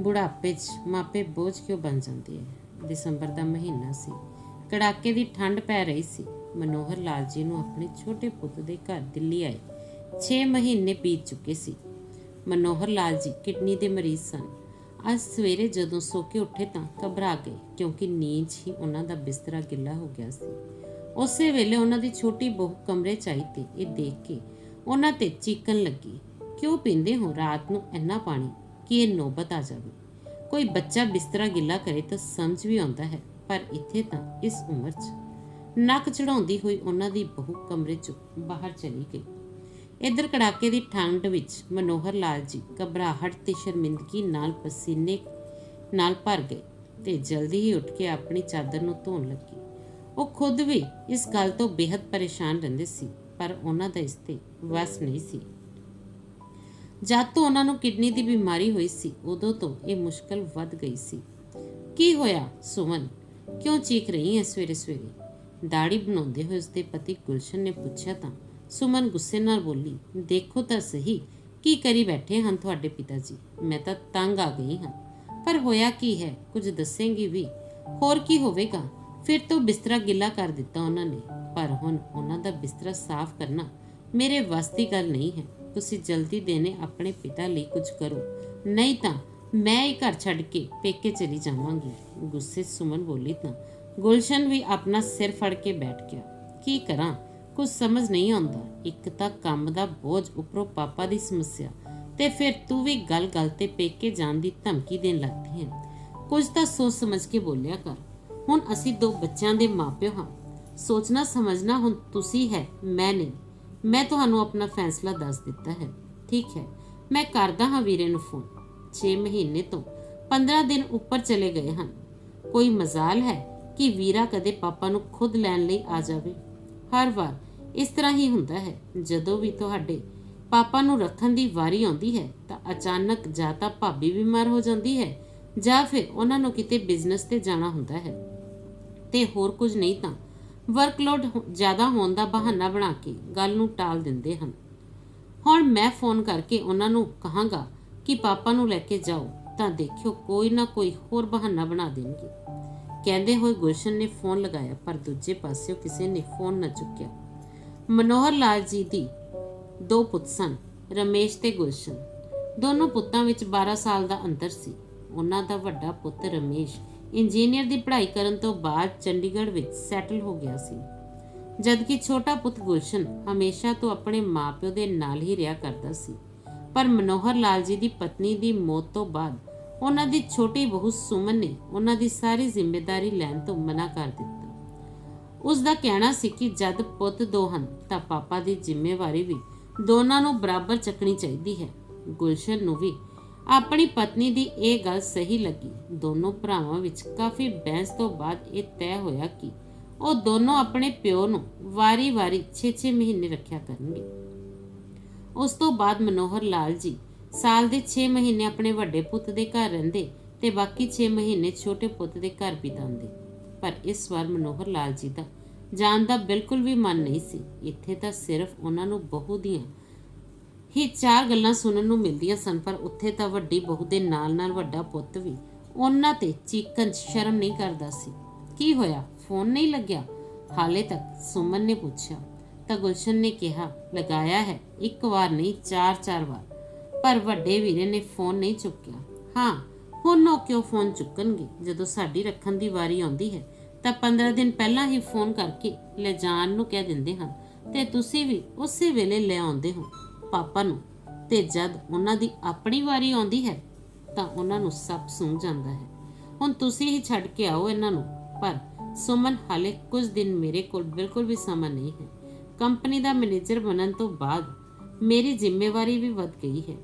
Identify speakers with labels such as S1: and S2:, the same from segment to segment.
S1: ਬੁਢਾਪੇ 'ਚ ਮਾਪੇ ਬੋਝ ਕਿਉਂ ਬਣ ਜਾਂਦੇ ਹੈ? ਦਸੰਬਰ ਦਾ ਮਹੀਨਾ ਸੀ। ਕੜਾਕੇ ਦੀ ਠੰਡ ਪੈ ਰਹੀ ਸੀ। ਮਨੋਹਰ ਲਾਲ ਜੀ ਨੂੰ ਆਪਣੇ ਛੋਟੇ ਪੁੱਤ ਦੇ ਘਰ ਦਿੱਲੀ ਆਏ। 6 ਮਹੀਨੇ ਬੀਤ ਚੁੱਕੇ ਸੀ। ਮਨੋਹਰ ਲਾਲ ਜੀ ਕਿਡਨੀ ਦੇ ਮਰੀਜ਼ ਸਨ। ਅੱਜ ਸਵੇਰੇ ਜਦੋਂ ਸੋ ਕੇ ਉੱਠੇ ਤਾਂ ਘਬਰਾ ਗਏ, ਕਿਉਂਕਿ ਨੀਂਦ 'ਚ ਹੀ ਉਹਨਾਂ ਦਾ ਬਿਸਤਰਾ ਗਿੱਲਾ ਹੋ ਗਿਆ ਸੀ। ਉਸੇ ਵੇਲੇ ਉਹਨਾਂ ਦੀ ਛੋਟੀ ਬਹੂ ਕਮਰੇ 'ਚ ਆਈ ਤੇ ਇਹ ਦੇਖ ਕੇ ਉਹਨਾਂ ਤੇ ਚੀਕਣ ਲੱਗੀ। ਕਿਉਂ ਪੀਂਦੇ ਹੋ? ਰਾਤ ਨੂੰ ਇੰਨਾ ਪਾਣੀ? ਕਿ ਇਹ ਨੌਬਤ ਆ ਜਾਵੇ। ਕੋਈ ਬੱਚਾ ਬਿਸਤਰਾ ਗਿੱਲਾ ਕਰੇ ਤਾਂ ਸਮਝ ਵੀ ਆਉਂਦਾ ਹੈ, ਪਰ ਇੱਥੇ ਤਾਂ ਇਸ ਉਮਰ 'ਚ ਨੱਕ ਚੜਾਉਂਦੀ ਹੋਈ ਉਹਨਾਂ ਦੀ ਬਹੂ ਕਮਰੇ 'ਚੋਂ ਬਾਹਰ ਚਲੀ ਗਈ। ਇਧਰ ਕੜਾਕੇ ਦੀ ਠੰਡ ਵਿੱਚ ਮਨੋਹਰ ਲਾਲ ਜੀ ਘਬਰਾਹਟ ਤੇ ਸ਼ਰਮਿੰਦਗੀ ਨਾਲ ਪਸੀਨੇ ਨਾਲ ਭਰ ਗਏ ਤੇ ਜਲਦੀ ਹੀ ਉੱਠ ਕੇ ਆਪਣੀ ਚਾਦਰ ਨੂੰ ਧੋਣ ਲੱਗੀ। ਉਹ ਖੁਦ ਵੀ ਇਸ ਗੱਲ ਤੋਂ ਬੇहद ਪਰੇਸ਼ਾਨ ਰਹਿੰਦੇ ਸੀ, ਪਰ ਉਹਨਾਂ ਦਾ ਇਸ ਤੇ ਵਸ ਨਹੀਂ ਸੀ। ਜਦ ਤੋਂ ਉਹਨਾਂ ਨੂੰ ਕਿਡਨੀ ਦੀ ਬਿਮਾਰੀ ਹੋਈ ਸੀ, ਉਦੋਂ ਤੋਂ ਇਹ ਮੁਸ਼ਕਲ ਵੱਧ ਗਈ ਸੀ। ਕੀ ਹੋਇਆ, ਸੁਮਨ? ਕਿਉਂ ਚੀਖ ਰਹੀ ਹੈ ਸਵੇਰੇ ਸਵੇਰੇ? ਦਾੜੀ ਬਣਾਉਂਦੇ ਹੋਏ ਉਸਦੇ ਪਤੀ ਗੁਲਸ਼ਨ ਨੇ ਪੁੱਛਿਆ ਤਾਂ, ਸੁਮਨ ਗੁੱਸੇ ਨਾਲ ਬੋਲੀ, ਦੇਖੋ ਤਾਂ ਸਹੀ, ਕੀ ਕਰੀ ਬੈਠੇ ਹਨ ਤੁਹਾਡੇ ਪਿਤਾ ਜੀ ਮੈਂ ਤਾਂ ਤੰਗ ਆ ਗਈ ਹਾਂ। ਪਰ ਹੋਇਆ ਕੀ ਹੈ, ਕੁਝ ਦੱਸੇਂਗੀ ਵੀ। ਹੋਰ ਕੀ ਹੋਵੇਗਾ? ਫਿਰ ਤੋਂ ਬਿਸਤਰਾ ਗਿੱਲਾ ਕਰ ਦਿੱਤਾ ਉਹਨਾਂ ਨੇ। ਪਰ ਹੁਣ ਉਹਨਾਂ ਦਾ ਬਿਸਤਰਾ ਸਾਫ਼ ਕਰਨਾ ਮੇਰੇ ਵੱਸ ਦੀ ਗੱਲ ਨਹੀਂ ਹੈ। ਤੁਸੀਂ ਜਲਦੀ ਦੇਨੇ ਆਪਣੇ ਪਿਤਾ ਲਈ ਕੁਝ ਕਰੋ। ਨਹੀਂ ਤਾਂ ਮੈਂ ਇਹ ਘਰ ਛੱਡ ਕੇ ਪੇਕੇ ਚਲੀ ਜਾਵਾਂਗੀ। ਗੁੱਸੇ ਸੁਮਨ ਬੋਲੀ ਤਾਂ, ਗੁਲਸ਼ਨ ਵੀ ਆਪਣਾ ਸਿਰ ਫੜ ਕੇ ਬੈਠ ਗਿਆ। ਕੀ ਕਰਾਂ? ਕੁਝ ਸਮਝ ਨਹੀਂ ਆਉਂਦਾ। ਇੱਕ ਤਾਂ ਕੰਮ ਦਾ ਬੋਝ ਉੱਪਰੋਂ ਪਾਪਾ ਦੀ ਸਮੱਸਿਆ ਤੇ ਫਿਰ ਤੂੰ ਵੀ ਗੱਲ-ਗੱਲ ਤੇ ਪੇਕੇ ਜਾਣ ਦੀ ਧਮਕੀ ਦੇਣ ਲੱਗਦੀ ਹੈ। ਕੁਝ ਤਾਂ ਸੋਚ ਸਮਝ ਕੇ ਬੋਲਿਆ ਕਰ। ਹੁਣ ਅਸੀਂ ਦੋ ਬੱਚਿਆਂ ਦੇ ਮਾਪਿਓ ਹਾਂ। ਸੋਚਣਾ ਸਮਝਣਾ ਹੁਣ ਤੁਸੀਂ ਹੈ, ਮੈਂ ਨਹੀਂ। ਮੈਂ ਤੁਹਾਨੂੰ ਆਪਣਾ ਫੈਸਲਾ ਦੱਸ ਦਿੱਤਾ ਹੈ। ਠੀਕ ਹੈ, ਮੈਂ ਕਰਦਾ ਹਾਂ ਵੀਰੇ ਨੂੰ ਫੋਨ। 6 ਮਹੀਨੇ ਤੋਂ 15 ਦਿਨ ਉੱਪਰ ਚਲੇ ਗਏ ਹਨ। ਕੋਈ ਮਜ਼ਾਲ ਹੈ ਕਿ ਵੀਰਾ ਕਦੇ ਪਾਪਾ ਨੂੰ ਖੁਦ ਲੈਣ ਲਈ ਆ ਜਾਵੇ? ਹਰ ਵਾਰ ਇਸ ਤਰ੍ਹਾਂ ਹੀ ਹੁੰਦਾ ਹੈ। ਜਦੋਂ ਵੀ ਤੁਹਾਡੇ ਪਾਪਾ ਨੂੰ ਰੱਖਣ ਦੀ ਵਾਰੀ ਆਉਂਦੀ ਹੈ, ਤਾਂ ਅਚਾਨਕ ਜਾਂ ਤਾਂ ਭਾਬੀ ਬਿਮਾਰ ਹੋ ਜਾਂਦੀ ਹੈ, ਜਾਂ ਫਿਰ ਉਹਨਾਂ ਨੂੰ ਕਿਤੇ ਬਿਜ਼ਨਸ ਤੇ ਜਾਣਾ ਹੁੰਦਾ ਹੈ। ਤੇ ਹੋਰ ਕੁਝ ਨਹੀਂ ਤਾਂ ਵਰਕਲੋਡ ਜ਼ਿਆਦਾ ਹੋਣ ਦਾ ਬਹਾਨਾ ਬਣਾ ਕੇ ਗੱਲ ਨੂੰ ਟਾਲ ਦਿੰਦੇ ਹਨ। ਹੁਣ ਮੈਂ ਫੋਨ ਕਰਕੇ ਉਹਨਾਂ ਨੂੰ ਕਹਾਂਗਾ ਕਿ ਪਾਪਾ ਨੂੰ ਲੈ ਕੇ ਜਾਓ, ਤਾਂ ਦੇਖਿਓ ਕੋਈ ਨਾ ਕੋਈ ਹੋਰ ਬਹਾਨਾ ਬਣਾ ਦੇਣਗੇ। ਕਹਿੰਦੇ ਹੋਏ ਗੁਲਸ਼ਨ ਨੇ ਫੋਨ ਲਗਾਇਆ, ਪਰ ਦੂਜੇ ਪਾਸਿਓਂ ਕਿਸੇ ਨੇ ਫੋਨ ਨਾ ਚੁੱਕਿਆ। ਮਨੋਹਰ ਲਾਲ ਜੀ ਦੀ ਦੋ ਪੁੱਤ ਸਨ, ਰਮੇਸ਼ ਤੇ ਗੁਲਸ਼ਨ। ਦੋਨੋਂ ਪੁੱਤਾਂ ਵਿੱਚ 12 ਸਾਲ ਦਾ ਅੰਤਰ ਸੀ। ਉਹਨਾਂ ਦਾ ਵੱਡਾ ਪੁੱਤ ਰਮੇਸ਼ ਇੰਜੀਨੀਅਰ ਦੀ ਪੜ੍ਹਾਈ ਕਰਨ ਤੋਂ ਬਾਅਦ ਚੰਡੀਗੜ੍ਹ ਵਿੱਚ ਸੈਟਲ ਹੋ ਗਿਆ ਸੀ। ਜਦਕਿ ਛੋਟਾ ਪੁੱਤ ਗੁਲਸ਼ਨ ਹਮੇਸ਼ਾ ਤੋਂ ਆਪਣੇ ਮਾਪਿਓ ਦੇ ਨਾਲ ਹੀ ਰਿਹਾ ਕਰਦਾ ਸੀ। ਪਰ ਮਨੋਹਰ ਲਾਲ ਜੀ ਦੀ ਪਤਨੀ ਦੀ ਮੌਤ ਤੋਂ ਬਾਅਦ ਉਹਨਾਂ ਦੀ ਛੋਟੀ ਬਹੂ ਸੁਮਨ ਨੇ ਉਹਨਾਂ ਦੀ ਸਾਰੀ ਜ਼ਿੰਮੇਵਾਰੀ ਲੈਣ ਤੋਂ ਮਨਾ ਕਰ ਦਿੱਤਾ। ਉਸ ਦਾ ਕਹਿਣਾ ਸੀ ਕਿ ਜਦ ਪੁੱਤ ਦੋ ਹਨ ਤਾਂ ਪਾਪਾ ਦੀ ਜ਼ਿੰਮੇਵਾਰੀ ਵੀ ਦੋਨਾਂ ਨੂੰ ਬਰਾਬਰ ਚੱਕਣੀ ਚਾਹੀਦੀ ਹੈ। ਗੁਲਸ਼ਨ ਨੂੰ ਵੀ ਆਪਣੀ ਪਤਨੀ ਦੀ ਇਹ ਗੱਲ ਸਹੀ ਲੱਗੀ। ਦੋਨੋਂ ਭਰਾਵਾਂ ਵਿੱਚ ਕਾਫੀ ਬਹਿਸ ਤੋਂ ਬਾਅਦ ਇਹ ਤੈਅ ਹੋਇਆ ਕਿ ਉਹ ਦੋਨੋਂ ਆਪਣੇ ਪਿਓ ਨੂੰ ਵਾਰੀ-ਵਾਰੀ 6-6 ਮਹੀਨੇ ਰੱਖਿਆ ਕਰਨਗੇ। ਉਸ ਤੋਂ ਬਾਅਦ ਮਨੋਹਰ ਲਾਲ ਜੀ ਸਾਲ ਦੇ 6 ਮਹੀਨੇ ਆਪਣੇ ਵੱਡੇ ਪੁੱਤ ਦੇ ਘਰ ਰਹਿੰਦੇ ਤੇ ਬਾਕੀ 6 ਮਹੀਨੇ ਛੋਟੇ ਪੁੱਤ ਦੇ ਘਰ ਬਿਤਾਉਂਦੇ। ਪਰ ਇਸ ਵਾਰ ਮਨੋਹਰ ਲਾਲ ਜੀ ਦਾ ਜਾਣ ਦਾ ਬਿਲਕੁਲ ਵੀ ਮਨ ਨਹੀਂ ਸੀ। ਇੱਥੇ ਤਾਂ ਸਿਰਫ ਉਹਨਾਂ ਨੂੰ ਬਹੂ ਦੀਆਂ ਹੀ ਚਾਰ ਗੱਲਾਂ ਸੁਣਨ ਨੂੰ ਮਿਲਦੀਆਂ ਸਨ, ਪਰ ਉੱਥੇ ਤਾਂ ਵੱਡੀ ਬਹੂ ਦੇ ਨਾਲ-ਨਾਲ ਵੱਡਾ ਪੁੱਤ ਵੀ। ਉਹਨਾਂ ਤੇ ਚੀਕਣ 'ਚ ਸ਼ਰਮ ਨਹੀਂ ਕਰਦਾ ਸੀ। ਕੀ ਹੋਇਆ? ਫੋਨ ਨਹੀਂ ਲੱਗਿਆ? ਹਾਲੇ ਤੱਕ ਸੁਮਨ ਨੇ ਪੁੱਛਿਆ। ਤਾਂ ਗੁਲਸ਼ਨ ਨੇ ਕਿਹਾ, ਲਗਾਇਆ ਹੈ, ਇੱਕ ਵਾਰ ਨਹੀਂ, ਚਾਰ ਚਾਰ ਵਾਰ। ਪਰ ਵੱਡੇ ਵੀਰੇ ਨੇ ਫੋਨ ਨਹੀਂ ਚੁੱਕਿਆ। ਹਾਂ, ਹੁਣ ਉਹ ਕਿਉਂ ਫੋਨ ਚੁੱਕਣਗੇ? ਜਦੋਂ ਸਾਡੀ ਰੱਖਣ ਦੀ ਵਾਰੀ ਆਉਂਦੀ ਹੈ, ਤਾਂ 15 ਦਿਨ ਪਹਿਲਾਂ ਹੀ ਫੋਨ ਕਰਕੇ ਲੈ ਜਾਣ ਨੂੰ ਕਹਿ ਦਿੰਦੇ ਹਨ ਤੇ ਤੁਸੀਂ ਵੀ ਉਸੇ ਵੇਲੇ ਲੈ ਆਉਂਦੇ ਹੋ। ਪਾਪਾ ਨੂੰ ਤੇ ਜਦ ਉਹਨਾਂ ਦੀ ਆਪਣੀ ਵਾਰੀ ਆਉਂਦੀ ਹੈ, ਤਾਂ ਉਹਨਾਂ ਨੂੰ ਸਭ ਸੁਣ ਜਾਂਦਾ ਹੈ। ਹੁਣ ਤੁਸੀਂ ਹੀ ਛੱਡ ਕੇ ਆਓ ਇਹਨਾਂ ਨੂੰ, ਪਰ ਸੁਮਨ ਹਾਲੇ ਕੁਝ ਦਿਨ ਮੇਰੇ ਕੋਲ ਬਿਲਕੁਲ ਵੀ ਸਮਾਂ ਨਹੀਂ ਹੈ। ਕੰਪਨੀ ਦਾ ਮੈਨੇਜਰ ਬਣਨ ਤੋਂ ਬਾਅਦ ਮੇਰੀ ਜ਼ਿੰਮੇਵਾਰੀ ਵੀ ਵੱਧ ਗਈ ਹੈ।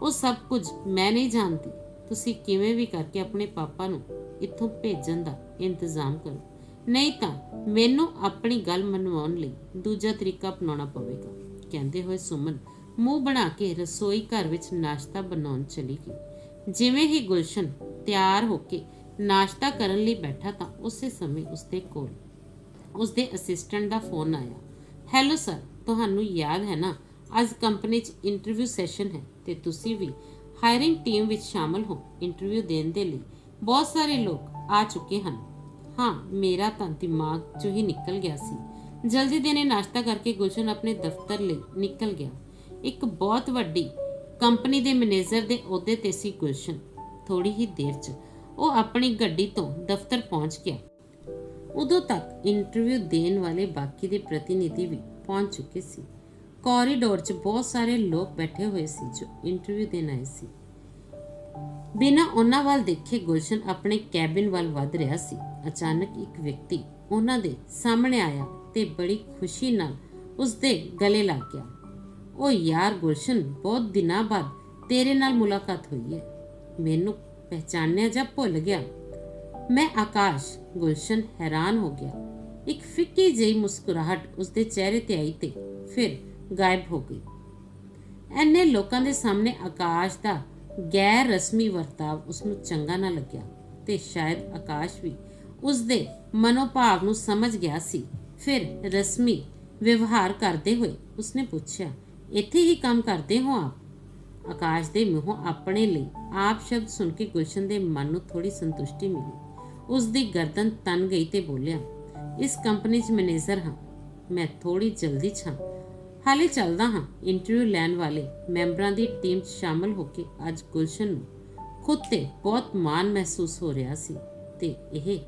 S1: ਉਹ ਸਭ ਕੁਝ ਮੈਂ ਨਹੀਂ ਜਾਣਦੀ। ਤੁਸੀਂ ਕਿਵੇਂ ਵੀ ਕਰਕੇ ਆਪਣੇ ਪਾਪਾ ਨੂੰ ਇੱਥੋਂ ਭੇਜਣ ਦਾ ਇੰਤਜ਼ਾਮ ਕਰੋ। ਨਹੀਂ ਤਾਂ ਮੈਨੂੰ ਆਪਣੀ ਗੱਲ ਮਨਵਾਉਣ ਲਈ ਦੂਜਾ ਤਰੀਕਾ ਅਪਣਾਉਣਾ ਪਵੇਗਾ, ਕਹਿੰਦੇ ਹੋਏ ਸੁਮਨ ਮੂੰਹ ਬਣਾ ਕੇ ਰਸੋਈ ਘਰ ਵਿੱਚ ਨਾਸ਼ਤਾ ਬਣਾਉਣ ਚਲੀ ਗਈ। ਜਿਵੇਂ ਹੀ ਗੁਲਸ਼ਨ ਤਿਆਰ ਹੋ ਕੇ ਨਾਸ਼ਤਾ ਕਰਨ ਲਈ ਬੈਠਾ ਤਾਂ ਉਸੇ ਸਮੇਂ ਉਸਦੇ ਕੋਲ ਉਸਦੇ ਅਸਿਸਟੈਂਟ ਦਾ ਫੋਨ ਆਇਆ। ਹੈਲੋ ਸਰ ਤੁਹਾਨੂੰ ਯਾਦ ਹੈ ਨਾ? ਅੱਜ ਕੰਪਨੀ 'ਚ ਇੰਟਰਵਿਊ ਸੈਸ਼ਨ ਹੈ ਤੇ ਤੁਸੀਂ ਵੀ ਹਾਇਰਿੰਗ ਟੀਮ ਵਿੱਚ ਸ਼ਾਮਲ ਹੋ ਇੰਟਰਵਿਊ ਦੇਣ ਦੇ ਲਈ। ਬਹੁਤ ਸਾਰੇ ਲੋਕ ਆ ਚੁੱਕੇ ਹਨ। ਹਾਂ, ਮੇਰਾ ਤਾਂ ਦਿਮਾਗ ਚੋਂ ਹੀ ਨਿਕਲ ਗਿਆ ਸੀ। ਜਲਦੀ ਦੇਨੇ ਨਾਸ਼ਤਾ ਕਰਕੇ ਗੁਲਸ਼ਨ ਆਪਣੇ ਦਫ਼ਤਰ ਲਈ ਨਿਕਲ ਗਿਆ। ਇੱਕ ਬਹੁਤ ਵੱਡੀ ਕੰਪਨੀ ਦੇ ਮੈਨੇਜਰ ਦੇ ਅਹੁਦੇ ਤੇ ਸੀ ਗੁਲਸ਼ਨ ਥੋੜੀ ਹੀ ਦੇਰ 'ਚ। ਉਹ ਆਪਣੀ ਗੱਡੀ ਤੋਂ ਦਫ਼ਤਰ ਪਹੁੰਚ ਗਿਆ। ਉਦੋਂ ਤੱਕ ਇੰਟਰਵਿਊ ਦੇਣ ਵਾਲੇ ਬਾਕੀ ਦੇ ਪ੍ਰਤੀਨਿਧੀ ਵੀ ਪਹੁੰਚ ਚੁੱਕੇ ਸੀ। ਕੋਰੀਡੋਰ 'ਚ ਬਹੁਤ ਸਾਰੇ ਲੋਕ ਬੈਠੇ ਹੋਏ ਸੀ ਜੋ ਇੰਟਰਵਿਊ ਦੇਣ ਆਏ ਸੀ। ਬਿਨਾਂ ਉਹਨਾਂ ਵੱਲ ਦੇਖੇ ਗੁਲਸ਼ਨ ਆਪਣੇ ਕੈਬਿਨ ਵੱਲ ਵੱਧ ਰਿਹਾ ਸੀ। ਅਚਾਨਕ ਇੱਕ ਵਿਅਕਤੀ ਉਹਨਾਂ ਦੇ ਸਾਹਮਣੇ ਆਇਆ ਤੇ ਬੜੀ ਖੁਸ਼ੀ ਨਾਲ ਉਸ ਦੇ ਗਲੇ ਲੱਗ ਗਿਆ। ਉਹ ਯਾਰ ਗੁਲਸ਼ਨ, ਬਹੁਤ ਦਿਨਾਂ ਬਾਅਦ ਤੇਰੇ ਨਾਲ ਮੁਲਾਕਾਤ ਹੋਈ ਹੈ। ਮੈਨੂੰ ਪਹਿਚਾਨਿਆ ਜਾਂ ਭੁੱਲ ਗਿਆ? ਮੈਂ ਆਕਾਸ਼, ਗੁਲਸ਼ਨ ਹੈਰਾਨ ਹੋ ਗਿਆ। ਇੱਕ ਫਿੱਕੀ ਜਿਹੀ ਮੁਸਕਰਾਹਟ ਉਸ ਚਿਹਰੇ ਤੇ ਆਈ ਤੇ ਫਿਰ ਗਾਇਬ ਹੋ ਗਈ। ਐਨੇ ਲੋਕਾਂ ਦੇ ਸਾਹਮਣੇ ਆਕਾਸ਼ ਦਾ ਗੈਰ ਰਸਮੀ ਵਰਤਾਵ ਉਸ ਨੂੰ ਚੰਗਾ ਨਾ ਲੱਗਿਆ ਤੇ ਸ਼ਾਇਦ ਆਕਾਸ਼ ਵੀ ਉਸ ਦੇ ਮਨੋਭਾਵ ਨੂੰ ਸਮਝ ਗਿਆ ਸੀ। ਫਿਰ ਰਸਮੀ ਵਿਵਹਾਰ ਕਰਦੇ ਹੋਏ ਉਸਨੇ ਪੁੱਛਿਆ ਇੱਥੇ ਹੀ ਕੰਮ ਕਰਦੇ ਹੋ ਆਪ? ਆਕਾਸ਼ ਦੇ ਮੂੰਹੋਂ ਆਪਣੇ ਲਈ ਆਪ ਸ਼ਬਦ ਸੁਣ ਕੇ ਗੁਲਸ਼ਨ ਦੇ ਮਨ ਨੂੰ ਥੋੜੀ ਸੰਤੁਸ਼ਟੀ ਮਿਲੀ। ਉਸ ਦੀ ਗਰਦਨ ਤਨ ਗਈ ਤੇ ਬੋਲਿਆ, ਇਸ ਕੰਪਨੀ 'ਚ ਮੈਨੇਜਰ ਹਾਂ। ਮੈਂ ਥੋੜੀ ਜਲਦੀ ਛਾਂ ਹਾਲੇ ਚੱਲਦਾ ਹਾਂ ਇੰਟਰਵਿਊ ਲੈਣ ਵਾਲੇ ਮੈਂਬਰਾਂ ਦੀ ਟੀਮ 'ਚ ਸ਼ਾਮਲ ਹੋ ਕੇ ਅੱਜ ਗੁਲਸ਼ਨ ਨੂੰ ਖੁਦ ਤੇ ਬਹੁਤ ਮਾਣ ਮਹਿਸੂਸ ਹੋ ਰਿਹਾ ਸੀ ਤੇ ਇਹ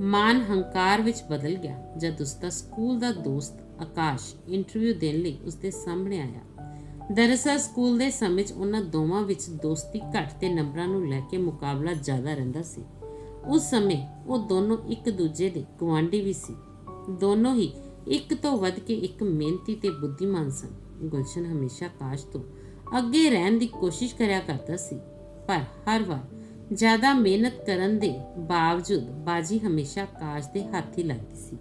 S1: ਮਾਨ ਹੰਕਾਰ ਵਿੱਚ ਬਦਲ ਗਿਆ। ਜਦ ਉਸ ਦਾ ਸਕੂਲ ਦਾ ਦੋਸਤ ਆਕਾਸ਼ ਇੰਟਰਵਿਊ ਦੇਣ ਲਈ ਉਸਦੇ ਸਾਹਮਣੇ ਆਇਆ। ਦਰਅਸਲ ਸਕੂਲ ਦੇ ਸਮੇਂ 'ਚ ਉਹਨਾਂ ਦੋਵਾਂ ਵਿੱਚ ਦੋਸਤੀ ਘੱਟ ਤੇ ਨੰਬਰਾਂ ਨੂੰ ਲੈ ਕੇ ਮੁਕਾਬਲਾ ਜ਼ਿਆਦਾ ਰਹਿੰਦਾ ਸੀ। ਉਸ ਸਮੇਂ ਉਹ ਦੋਨੋਂ ਇੱਕ ਦੂਜੇ ਦੇ ਗੁਆਂਢੀ ਵੀ ਸੀ। ਦੋਨੋਂ ਹੀ ਇੱਕ ਤੋਂ ਵੱਧ ਕੇ ਇੱਕ ਮਿਹਨਤੀ ਤੇ ਬੁੱਧੀਮਾਨ ਸਨ। ਗੁਲਸ਼ਨ ਹਮੇਸ਼ਾ ਕਾਸ਼ ਤੋਂ ਅੱਗੇ ਰਹਿਣ ਦੀ ਕੋਸ਼ਿਸ਼ ਕਰਿਆ ਕਰਦਾ ਸੀ, ਪਰ ਹਰ ਵਾਰ ਜ਼ਿਆਦਾ ਮਿਹਨਤ ਕਰਨ ਦੇ ਬਾਵਜੂਦ ਬਾਜੀ ਹਮੇਸ਼ਾ ਆਕਾਸ਼ ਦੇ ਹੱਥ ਹੀ ਲੱਗਦੀ ਸੀ।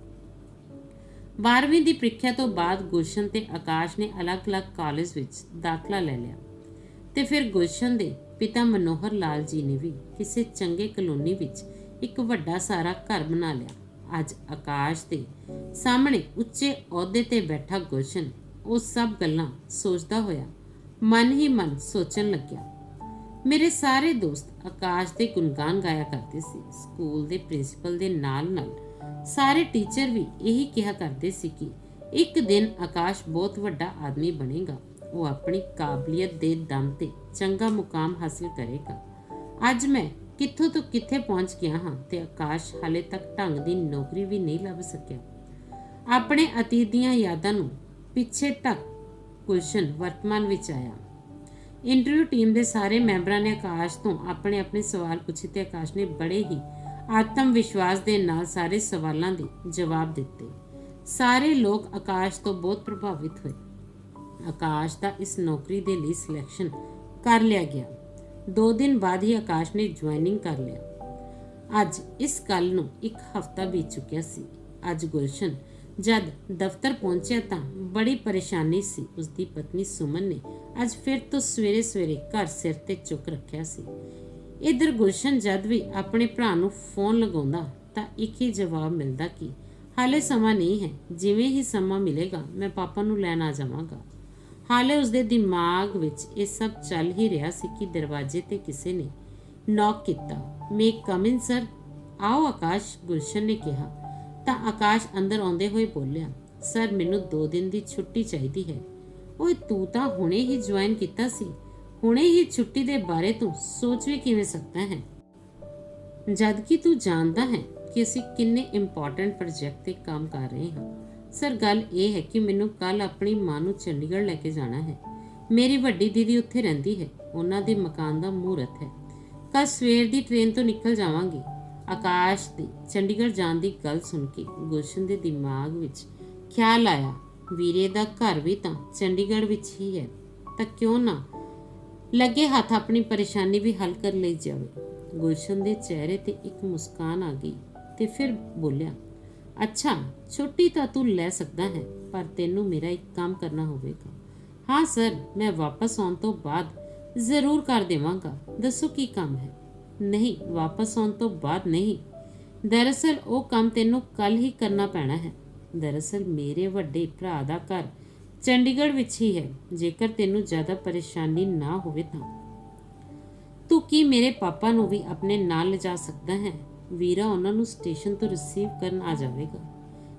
S1: 12ਵੀਂ ਦੀ ਪ੍ਰੀਖਿਆ ਤੋਂ ਬਾਅਦ ਗੁਲਸ਼ਨ ਤੇ ਆਕਾਸ਼ ਨੇ ਅਲੱਗ-ਅਲੱਗ ਕਾਲਜ ਵਿੱਚ ਦਾਖਲਾ ਲੈ ਲਿਆ। ਤੇ ਫਿਰ ਗੁਲਸ਼ਨ ਦੇ ਪਿਤਾ ਮਨੋਹਰ ਲਾਲ ਜੀ ਨੇ ਵੀ ਕਿਸੇ ਚੰਗੇ ਕਲੋਨੀ ਵਿੱਚ ਇੱਕ ਵੱਡਾ ਸਾਰਾ ਘਰ ਬਣਾ ਲਿਆ। ਅੱਜ ਆਕਾਸ਼ ਦੇ ਸਾਹਮਣੇ ਉੱਚੇ ਅਹੁਦੇ ਤੇ ਬੈਠਾ ਗੁਲਸ਼ਨ ਉਹ ਸਭ ਗੱਲਾਂ ਸੋਚਦਾ ਹੋਇਆ ਮਨ ਹੀ ਮਨ ਸੋਚਣ ਲੱਗਿਆ। ਮੇਰੇ ਸਾਰੇ ਦੋਸਤ ਆਕਾਸ਼ ਦੇ ਗੁਣਗਾਨ ਗਾਇਆ ਕਰਦੇ ਸੀ। ਸਕੂਲ ਦੇ ਪ੍ਰਿੰਸੀਪਲ ਦੇ ਨਾਲ ਨਾਲ ਸਾਰੇ ਟੀਚਰ ਵੀ ਇਹੀ ਕਿਹਾ ਕਰਦੇ ਸੀ ਕਿ ਇੱਕ ਦਿਨ ਆਕਾਸ਼ ਬਹੁਤ ਵੱਡਾ ਆਦਮੀ ਬਣੇਗਾ। ਉਹ ਆਪਣੀ ਕਾਬਲੀਅਤ ਦੇ ਦਮ ਤੇ ਚੰਗਾ ਮੁਕਾਮ ਹਾਸਿਲ ਕਰੇਗਾ। ਅੱਜ ਮੈਂ ਕਿੱਥੋਂ ਤੋਂ ਕਿੱਥੇ ਪਹੁੰਚ ਗਿਆ ਹਾਂ ਤੇ ਆਕਾਸ਼ ਹਾਲੇ ਤੱਕ ਢੰਗ ਦੀ ਨੌਕਰੀ ਵੀ ਨਹੀਂ ਲੱਭ ਸਕਿਆ। ਆਪਣੇ ਅਤੀਤ ਦੀਆਂ ਯਾਦਾਂ ਨੂੰ ਪਿੱਛੇ ਢੱਕ ਗੁਲਸ਼ਨ ਵਰਤਮਾਨ ਵਿੱਚ ਆਇਆ। ਇੰਟਰਵਿਊ ਟੀਮ ਦੇ ਸਾਰੇ ਮੈਂਬਰਾਂ ਨੇ ਆਕਾਸ਼ ਤੋਂ ਆਪਣੇ ਆਪਣੇ ਸਵਾਲ ਪੁੱਛੇ ਤੇ ਆਕਾਸ਼ ਨੇ ਬੜੇ ਹੀ ਆਤਮ ਵਿਸ਼ਵਾਸ ਦੇ ਨਾਲ ਸਾਰੇ ਸਵਾਲਾਂ ਦੇ ਜਵਾਬ ਦਿੱਤੇ। ਸਾਰੇ ਲੋਕ ਆਕਾਸ਼ ਤੋਂ ਬਹੁਤ ਪ੍ਰਭਾਵਿਤ ਹੋਏ। ਆਕਾਸ਼ ਦਾ ਇਸ ਨੌਕਰੀ ਦੇ ਲਈ ਸਿਲੈਕਸ਼ਨ ਕਰ ਲਿਆ ਗਿਆ। ਦੋ ਦਿਨ ਬਾਅਦ ਹੀ ਆਕਾਸ਼ ਨੇ ਜੁਆਇਨਿੰਗ ਕਰ ਲਿਆ। ਅੱਜ ਇਸ ਗੱਲ ਨੂੰ ਇੱਕ ਹਫ਼ਤਾ ਬੀਤ ਚੁੱਕਿਆ ਸੀ। ਅੱਜ ਗੁਲਸ਼ਨ ਜਦ ਦਫ਼ਤਰ ਪਹੁੰਚਿਆ ਤਾਂ ਬੜੀ ਪਰੇਸ਼ਾਨੀ ਸੀ। ਉਸ ਦੀ ਪਤਨੀ ਸੁਮਨ ਨੇ ਅੱਜ ਫਿਰ ਤੋਂ ਸਵੇਰੇ ਸਵੇਰੇ ਘਰ ਸਿਰ ਤੇ ਚੁੱਕ ਰੱਖਿਆ ਸੀ। ਇਧਰ ਗੁਲਸ਼ਨ ਜਦ ਵੀ ਆਪਣੇ ਭਰਾ ਨੂੰ ਫੋਨ ਲਗਾਉਂਦਾ ਤਾਂ ਇੱਕ ਹੀ ਜਵਾਬ ਮਿਲਦਾ ਕਿ, ਹਾਲੇ ਸਮਾਂ ਨਹੀਂ ਹੈ, ਜਿਵੇਂ ਹੀ ਸਮਾਂ ਮਿਲੇਗਾ, ਮੈਂ ਪਾਪਾ ਨੂੰ ਲੈਣ ਆ ਜਾਵਾਂਗਾ। ਹਾਲੇ ਉਸਦੇ ਦਿਮਾਗ ਵਿੱਚ ਇਹ ਸਭ ਚੱਲ ਹੀ ਰਿਹਾ ਸੀ ਕਿ ਦਰਵਾਜ਼ੇ ਤੇ ਕਿਸੇ ਨੇ ਨੌਕ ਕੀਤਾ। ਮੇ ਕਮ ਸਰ ਆਓ ਆਕਾਸ਼, ਗੁਲਸ਼ਨ ਨੇ ਕਿਹਾ। ਤਾਂ ਆਕਾਸ਼ ਅੰਦਰ ਆਉਂਦੇ ਹੋਏ ਬੋਲਿਆ ਸਰ ਮੈਨੂੰ 2 ਦਿਨ ਦੀ ਛੁੱਟੀ ਚਾਹੀਦੀ ਹੈ। ਓਏ, ਤੂੰ ਤਾਂ ਹੁਣੇ ਹੀ ਜੁਆਇਨ ਕੀਤਾ ਸੀ। ਹੁਣੇ ਹੀ ਛੁੱਟੀ ਦੇ ਬਾਰੇ ਤੂੰ ਸੋਚ ਵੀ ਕਿਵੇਂ ਸਕਦਾ ਹੈ? ਜਦ ਕਿ ਤੂੰ ਜਾਣਦਾ ਹੈ ਕਿ ਅਸੀਂ ਕਿੰਨੇ ਇੰਪੋਰਟੈਂਟ ਪ੍ਰੋਜੈਕਟ ਤੇ ਕੰਮ ਕਰ ਰਹੇ ਹਾਂ, ਸਰ ਗੱਲ ਇਹ ਹੈ ਕਿ ਮੈਨੂੰ ਕੱਲ ਆਪਣੀ ਮਾਂ ਨੂੰ ਚੰਡੀਗੜ੍ਹ ਲੈ ਕੇ ਜਾਣਾ ਹੈ। ਮੇਰੀ ਵੱਡੀ ਦੀਦੀ ਉੱਥੇ ਰਹਿੰਦੀ ਹੈ, ਉਹਨਾਂ ਦੇ ਮਕਾਨ ਦਾ ਮਹੂਰਤ ਹੈ। ਕੱਲ ਸਵੇਰ ਦੀ ਟ੍ਰੇਨ ਤੋਂ ਨਿਕਲ ਜਾਵਾਂਗੇ। ਆਕਾਸ਼ ਦੀ, ਚੰਡੀਗੜ੍ਹ ਜਾਣ ਦੀ ਗੱਲ ਸੁਣ ਕੇ ਗੁਲਸ਼ਨ ਦੇ ਦਿਮਾਗ ਵਿੱਚ ਖਿਆਲ ਆਇਆ, ਵੀਰੇ ਦਾ ਘਰ ਵੀ ਤਾਂ ਚੰਡੀਗੜ੍ਹ ਵਿੱਚ ਹੀ ਹੈ, ਤਾਂ ਕਿਉਂ ਨਾ ਲੱਗੇ ਹੱਥ ਆਪਣੀ ਪਰੇਸ਼ਾਨੀ ਵੀ ਹੱਲ ਕਰ ਲਈ ਜਾਵੇ। ਗੁਲਸ਼ਨ ਦੇ ਚਿਹਰੇ ਤੇ ਇੱਕ ਮੁਸਕਾਨ ਆ ਗਈ ਤੇ ਫਿਰ ਬੋਲਿਆ, ਅੱਛਾ, ਛੁੱਟੀ ਤਾਂ ਤੂੰ ਲੈ ਸਕਦਾ ਹੈ, ਪਰ ਤੈਨੂੰ ਮੇਰਾ ਇੱਕ ਕੰਮ ਕਰਨਾ ਹੋਵੇਗਾ। ਹਾਂ, ਸਰ, ਮੈਂ ਵਾਪਸ ਆਉਣ ਤੋਂ ਬਾਅਦ ਜ਼ਰੂਰ ਕਰ ਦੇਵਾਂਗਾ। ਦੱਸੋ ਕੀ ਕੰਮ ਹੈ? ਨਹੀਂ, ਵਾਪਸ ਆਉਣ ਤੋਂ ਬਾਅਦ ਨਹੀਂ। ਦਰਅਸਲ ਉਹ ਕੰਮ ਤੈਨੂੰ ਕੱਲ ਹੀ ਕਰਨਾ ਪੈਣਾ ਹੈ। ਦਰਅਸਲ ਮੇਰੇ ਵੱਡੇ ਭਰਾ ਦਾ ਘਰ ਚੰਡੀਗੜ੍ਹ ਵਿੱਚ ਹੀ ਹੈ। ਜੇਕਰ ਤੈਨੂੰ ਜ਼ਿਆਦਾ ਪਰੇਸ਼ਾਨੀ ਨਾ ਹੋਵੇ ਤਾਂ। ਕੀ ਮੇਰੇ ਪਾਪਾ ਨੂੰ ਵੀ ਆਪਣੇ ਨਾਲ ਲਿਜਾ ਸਕਦਾ ਹੈ? ਵੀਰਾ ਉਹਨਾਂ ਨੂੰ ਸਟੇਸ਼ਨ ਤੋਂ ਰਿਸੀਵ ਕਰਨ ਆ ਜਾਵੇਗਾ।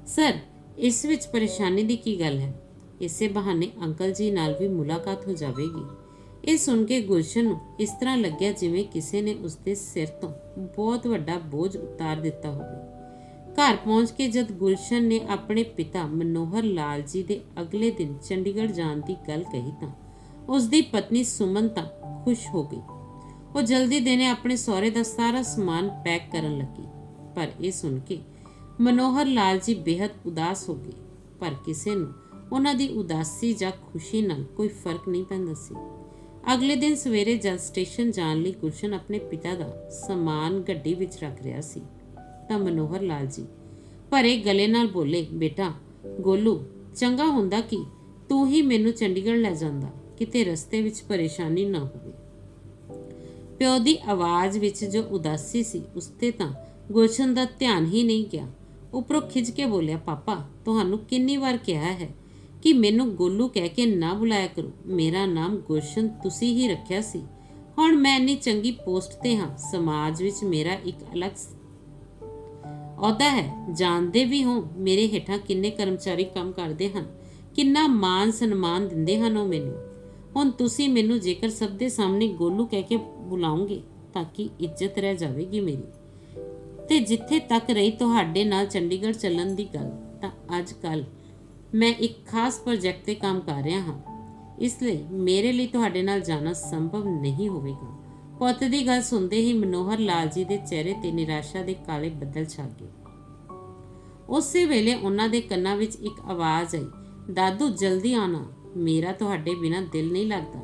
S1: ਸਰ, ਇਸ ਵਿੱਚ ਪਰੇਸ਼ਾਨੀ ਦੀ ਕੀ ਗੱਲ ਹੈ? ਇਸੇ ਬਹਾਨੇ ਅੰਕਲ ਜੀ ਨਾਲ ਵੀ ਮੁਲਾਕਾਤ ਹੋ ਜਾਵੇਗੀ। ਇਹ ਸੁਣ ਕੇ ਗੁਲਸ਼ਨ ਨੂੰ ਇਸ ਤਰ੍ਹਾਂ ਲੱਗਿਆ ਜਿਵੇਂ ਕਿਸੇ ਨੇ ਉਸਦੇ ਸਿਰ ਤੋਂ ਬਹੁਤ ਵੱਡਾ ਬੋਝ ਉਤਾਰ ਦਿੱਤਾ ਹੋਵੇ। ਘਰ ਪਹੁੰਚ ਕੇ ਜਦ ਗੁਲਸ਼ਨ ਨੇ ਆਪਣੇ ਪਿਤਾ ਮਨੋਹਰ ਲਾਲ ਜੀ ਦੇ ਅਗਲੇ ਦਿਨ ਚੰਡੀਗੜ੍ਹ ਜਾਣ ਦੀ ਗੱਲ ਕਹੀ ਤਾਂ ਉਸ ਦੀ ਪਤਨੀ ਸੁਮਨ ਤਾਂ ਖੁਸ਼ ਹੋ ਗਈ। ਉਹ ਜਲਦੀ ਦੇਨੇ ਆਪਣੇ ਸਹੁਰੇ ਦਾ ਸਾਰਾ ਸਮਾਨ ਪੈਕ ਕਰਨ ਲੱਗੀ। ਪਰ ਇਹ ਸੁਣ ਕੇ ਮਨੋਹਰ ਲਾਲ ਜੀ ਬੇहद ਉਦਾਸ ਹੋ ਗਏ। ਪਰ ਕਿਸੇ ਨੂੰ ਉਹਨਾਂ ਦੀ ਉਦਾਸੀ ਜਾਂ ਖੁਸ਼ੀ ਨਾਲ ਕੋਈ ਫ਼ਰਕ ਨਹੀਂ ਪੈਂਦਾ ਸੀ। ਅਗਲੇ ਦਿਨ ਸਵੇਰੇ ਜਦ ਸਟੇਸ਼ਨ ਜਾਣ ਲਈ ਗੁਲਸ਼ਨ ਆਪਣੇ ਪਿਤਾ ਦਾ ਸਮਾਨ ਗੱਡੀ ਵਿੱਚ ਰੱਖ ਰਿਹਾ ਸੀ ਤਾਂ ਮਨੋਹਰ ਲਾਲ ਜੀ। ਭਰੇ ਗਲੇ ਨਾਲ ਬੋਲੇ, ਬੇਟਾ, ਗੋਲੂ, ਚੰਗਾ ਹੁੰਦਾ ਕਿ? ਤੂੰ ਹੀ ਮੈਨੂੰ ਚੰਡੀਗੜ੍ਹ ਲੈ ਜਾਂਦਾ। ਕਿਤੇ ਰਸਤੇ ਵਿੱਚ ਪਰੇਸ਼ਾਨੀ ਨਾ ਹੋਵੇ ਪਿਓ ਦੀ ਆਵਾਜ਼ ਵਿੱਚ ਜੋ ਉਦਾਸੀ ਸੀ, ਉਸ ਤੇ ਤਾਂ ਗੁਲਸ਼ਨ ਦਾ ਧਿਆਨ ਹੀ ਨਹੀਂ ਗਿਆ। ਉੱਪਰੋਂ ਖਿੱਚ ਕੇ ਬੋਲਿਆ, ਪਾਪਾ, ਤੁਹਾਨੂੰ ਕਿੰਨੀ ਵਾਰ ਕਿਹਾ ਹੈ ਕਿ ਮੈਨੂੰ ਗੋਲੂ ਕਹਿ ਕੇ ਨਾ ਬੁਲਾਇਆ ਕਰੋ। ਮੇਰਾ ਨਾਮ ਗੁਲਸ਼ਨ ਤੁਸੀਂ ਹੀ ਰੱਖਿਆ ਸੀ। ਹੁਣ ਮੈਂ ਇੰਨੀ ਚੰਗੀ ਪੋਸਟ ਤੇ ਹਾਂ। ਸਮਾਜ ਵਿੱਚ ਮੇਰਾ ਇੱਕ ਅਲੱਗ ਅਹੁਦਾ ਹੈ। ਜਾਣਦੇ ਵੀ ਹੋ ਮੇਰੇ ਹੇਠਾਂ ਕਿੰਨੇ ਕਰਮਚਾਰੀ ਕੰਮ ਕਰਦੇ ਹਨ, ਕਿੰਨਾ ਮਾਨ ਸਨਮਾਨ ਦਿੰਦੇ ਹਨ ਉਹ ਮੈਨੂੰ। ਹੁਣ ਤੁਸੀਂ ਮੈਨੂੰ ਜੇਕਰ ਸਭ ਦੇ ਸਾਹਮਣੇ ਗੋਲੂ ਕਹਿ ਕੇ ਬੁਲਾਉਂਗੇ ਤਾਂ ਕਿ ਇੱਜ਼ਤ ਰਹਿ ਜਾਵੇਗੀ ਮੇਰੀ? ਤੇ ਜਿੱਥੇ ਤੱਕ ਰਹੀ ਤੁਹਾਡੇ ਨਾਲ ਚੰਡੀਗੜ੍ਹ ਚੱਲਣ ਦੀ ਗੱਲ, ਤਾਂ ਅੱਜ ਕੱਲ ਮੈਂ ਇੱਕ ਖਾਸ ਪ੍ਰੋਜੈਕਟ ਤੇ ਕੰਮ ਕਰ ਰਿਹਾ ਹਾਂ। ਇਸ ਲਈ ਮੇਰੇ ਲਈ ਤੁਹਾਡੇ ਨਾਲ ਜਾਣਾ ਸੰਭਵ ਨਹੀਂ ਹੋਵੇਗਾ। ਪੁੱਤ ਦੀ ਗੱਲ ਸੁਣਦੇ ਹੀ ਮਨੋਹਰ ਲਾਲ ਜੀ ਦੇ ਚਿਹਰੇ ਤੇ ਨਿਰਾਸ਼ਾ ਦੇ ਕਾਲੇ ਬੱਦਲ ਛਾ ਗਏ। ਉਸੇ ਵੇਲੇ ਉਹਨਾਂ ਦੇ ਕੰਨਾਂ ਵਿੱਚ ਇੱਕ ਆਵਾਜ਼ ਆਈ, ਦਾਦੂ, ਜਲਦੀ ਆਣਾ ਮੇਰਾ ਤੁਹਾਡੇ ਬਿਨਾਂ ਦਿਲ ਨਹੀਂ ਲੱਗਦਾ।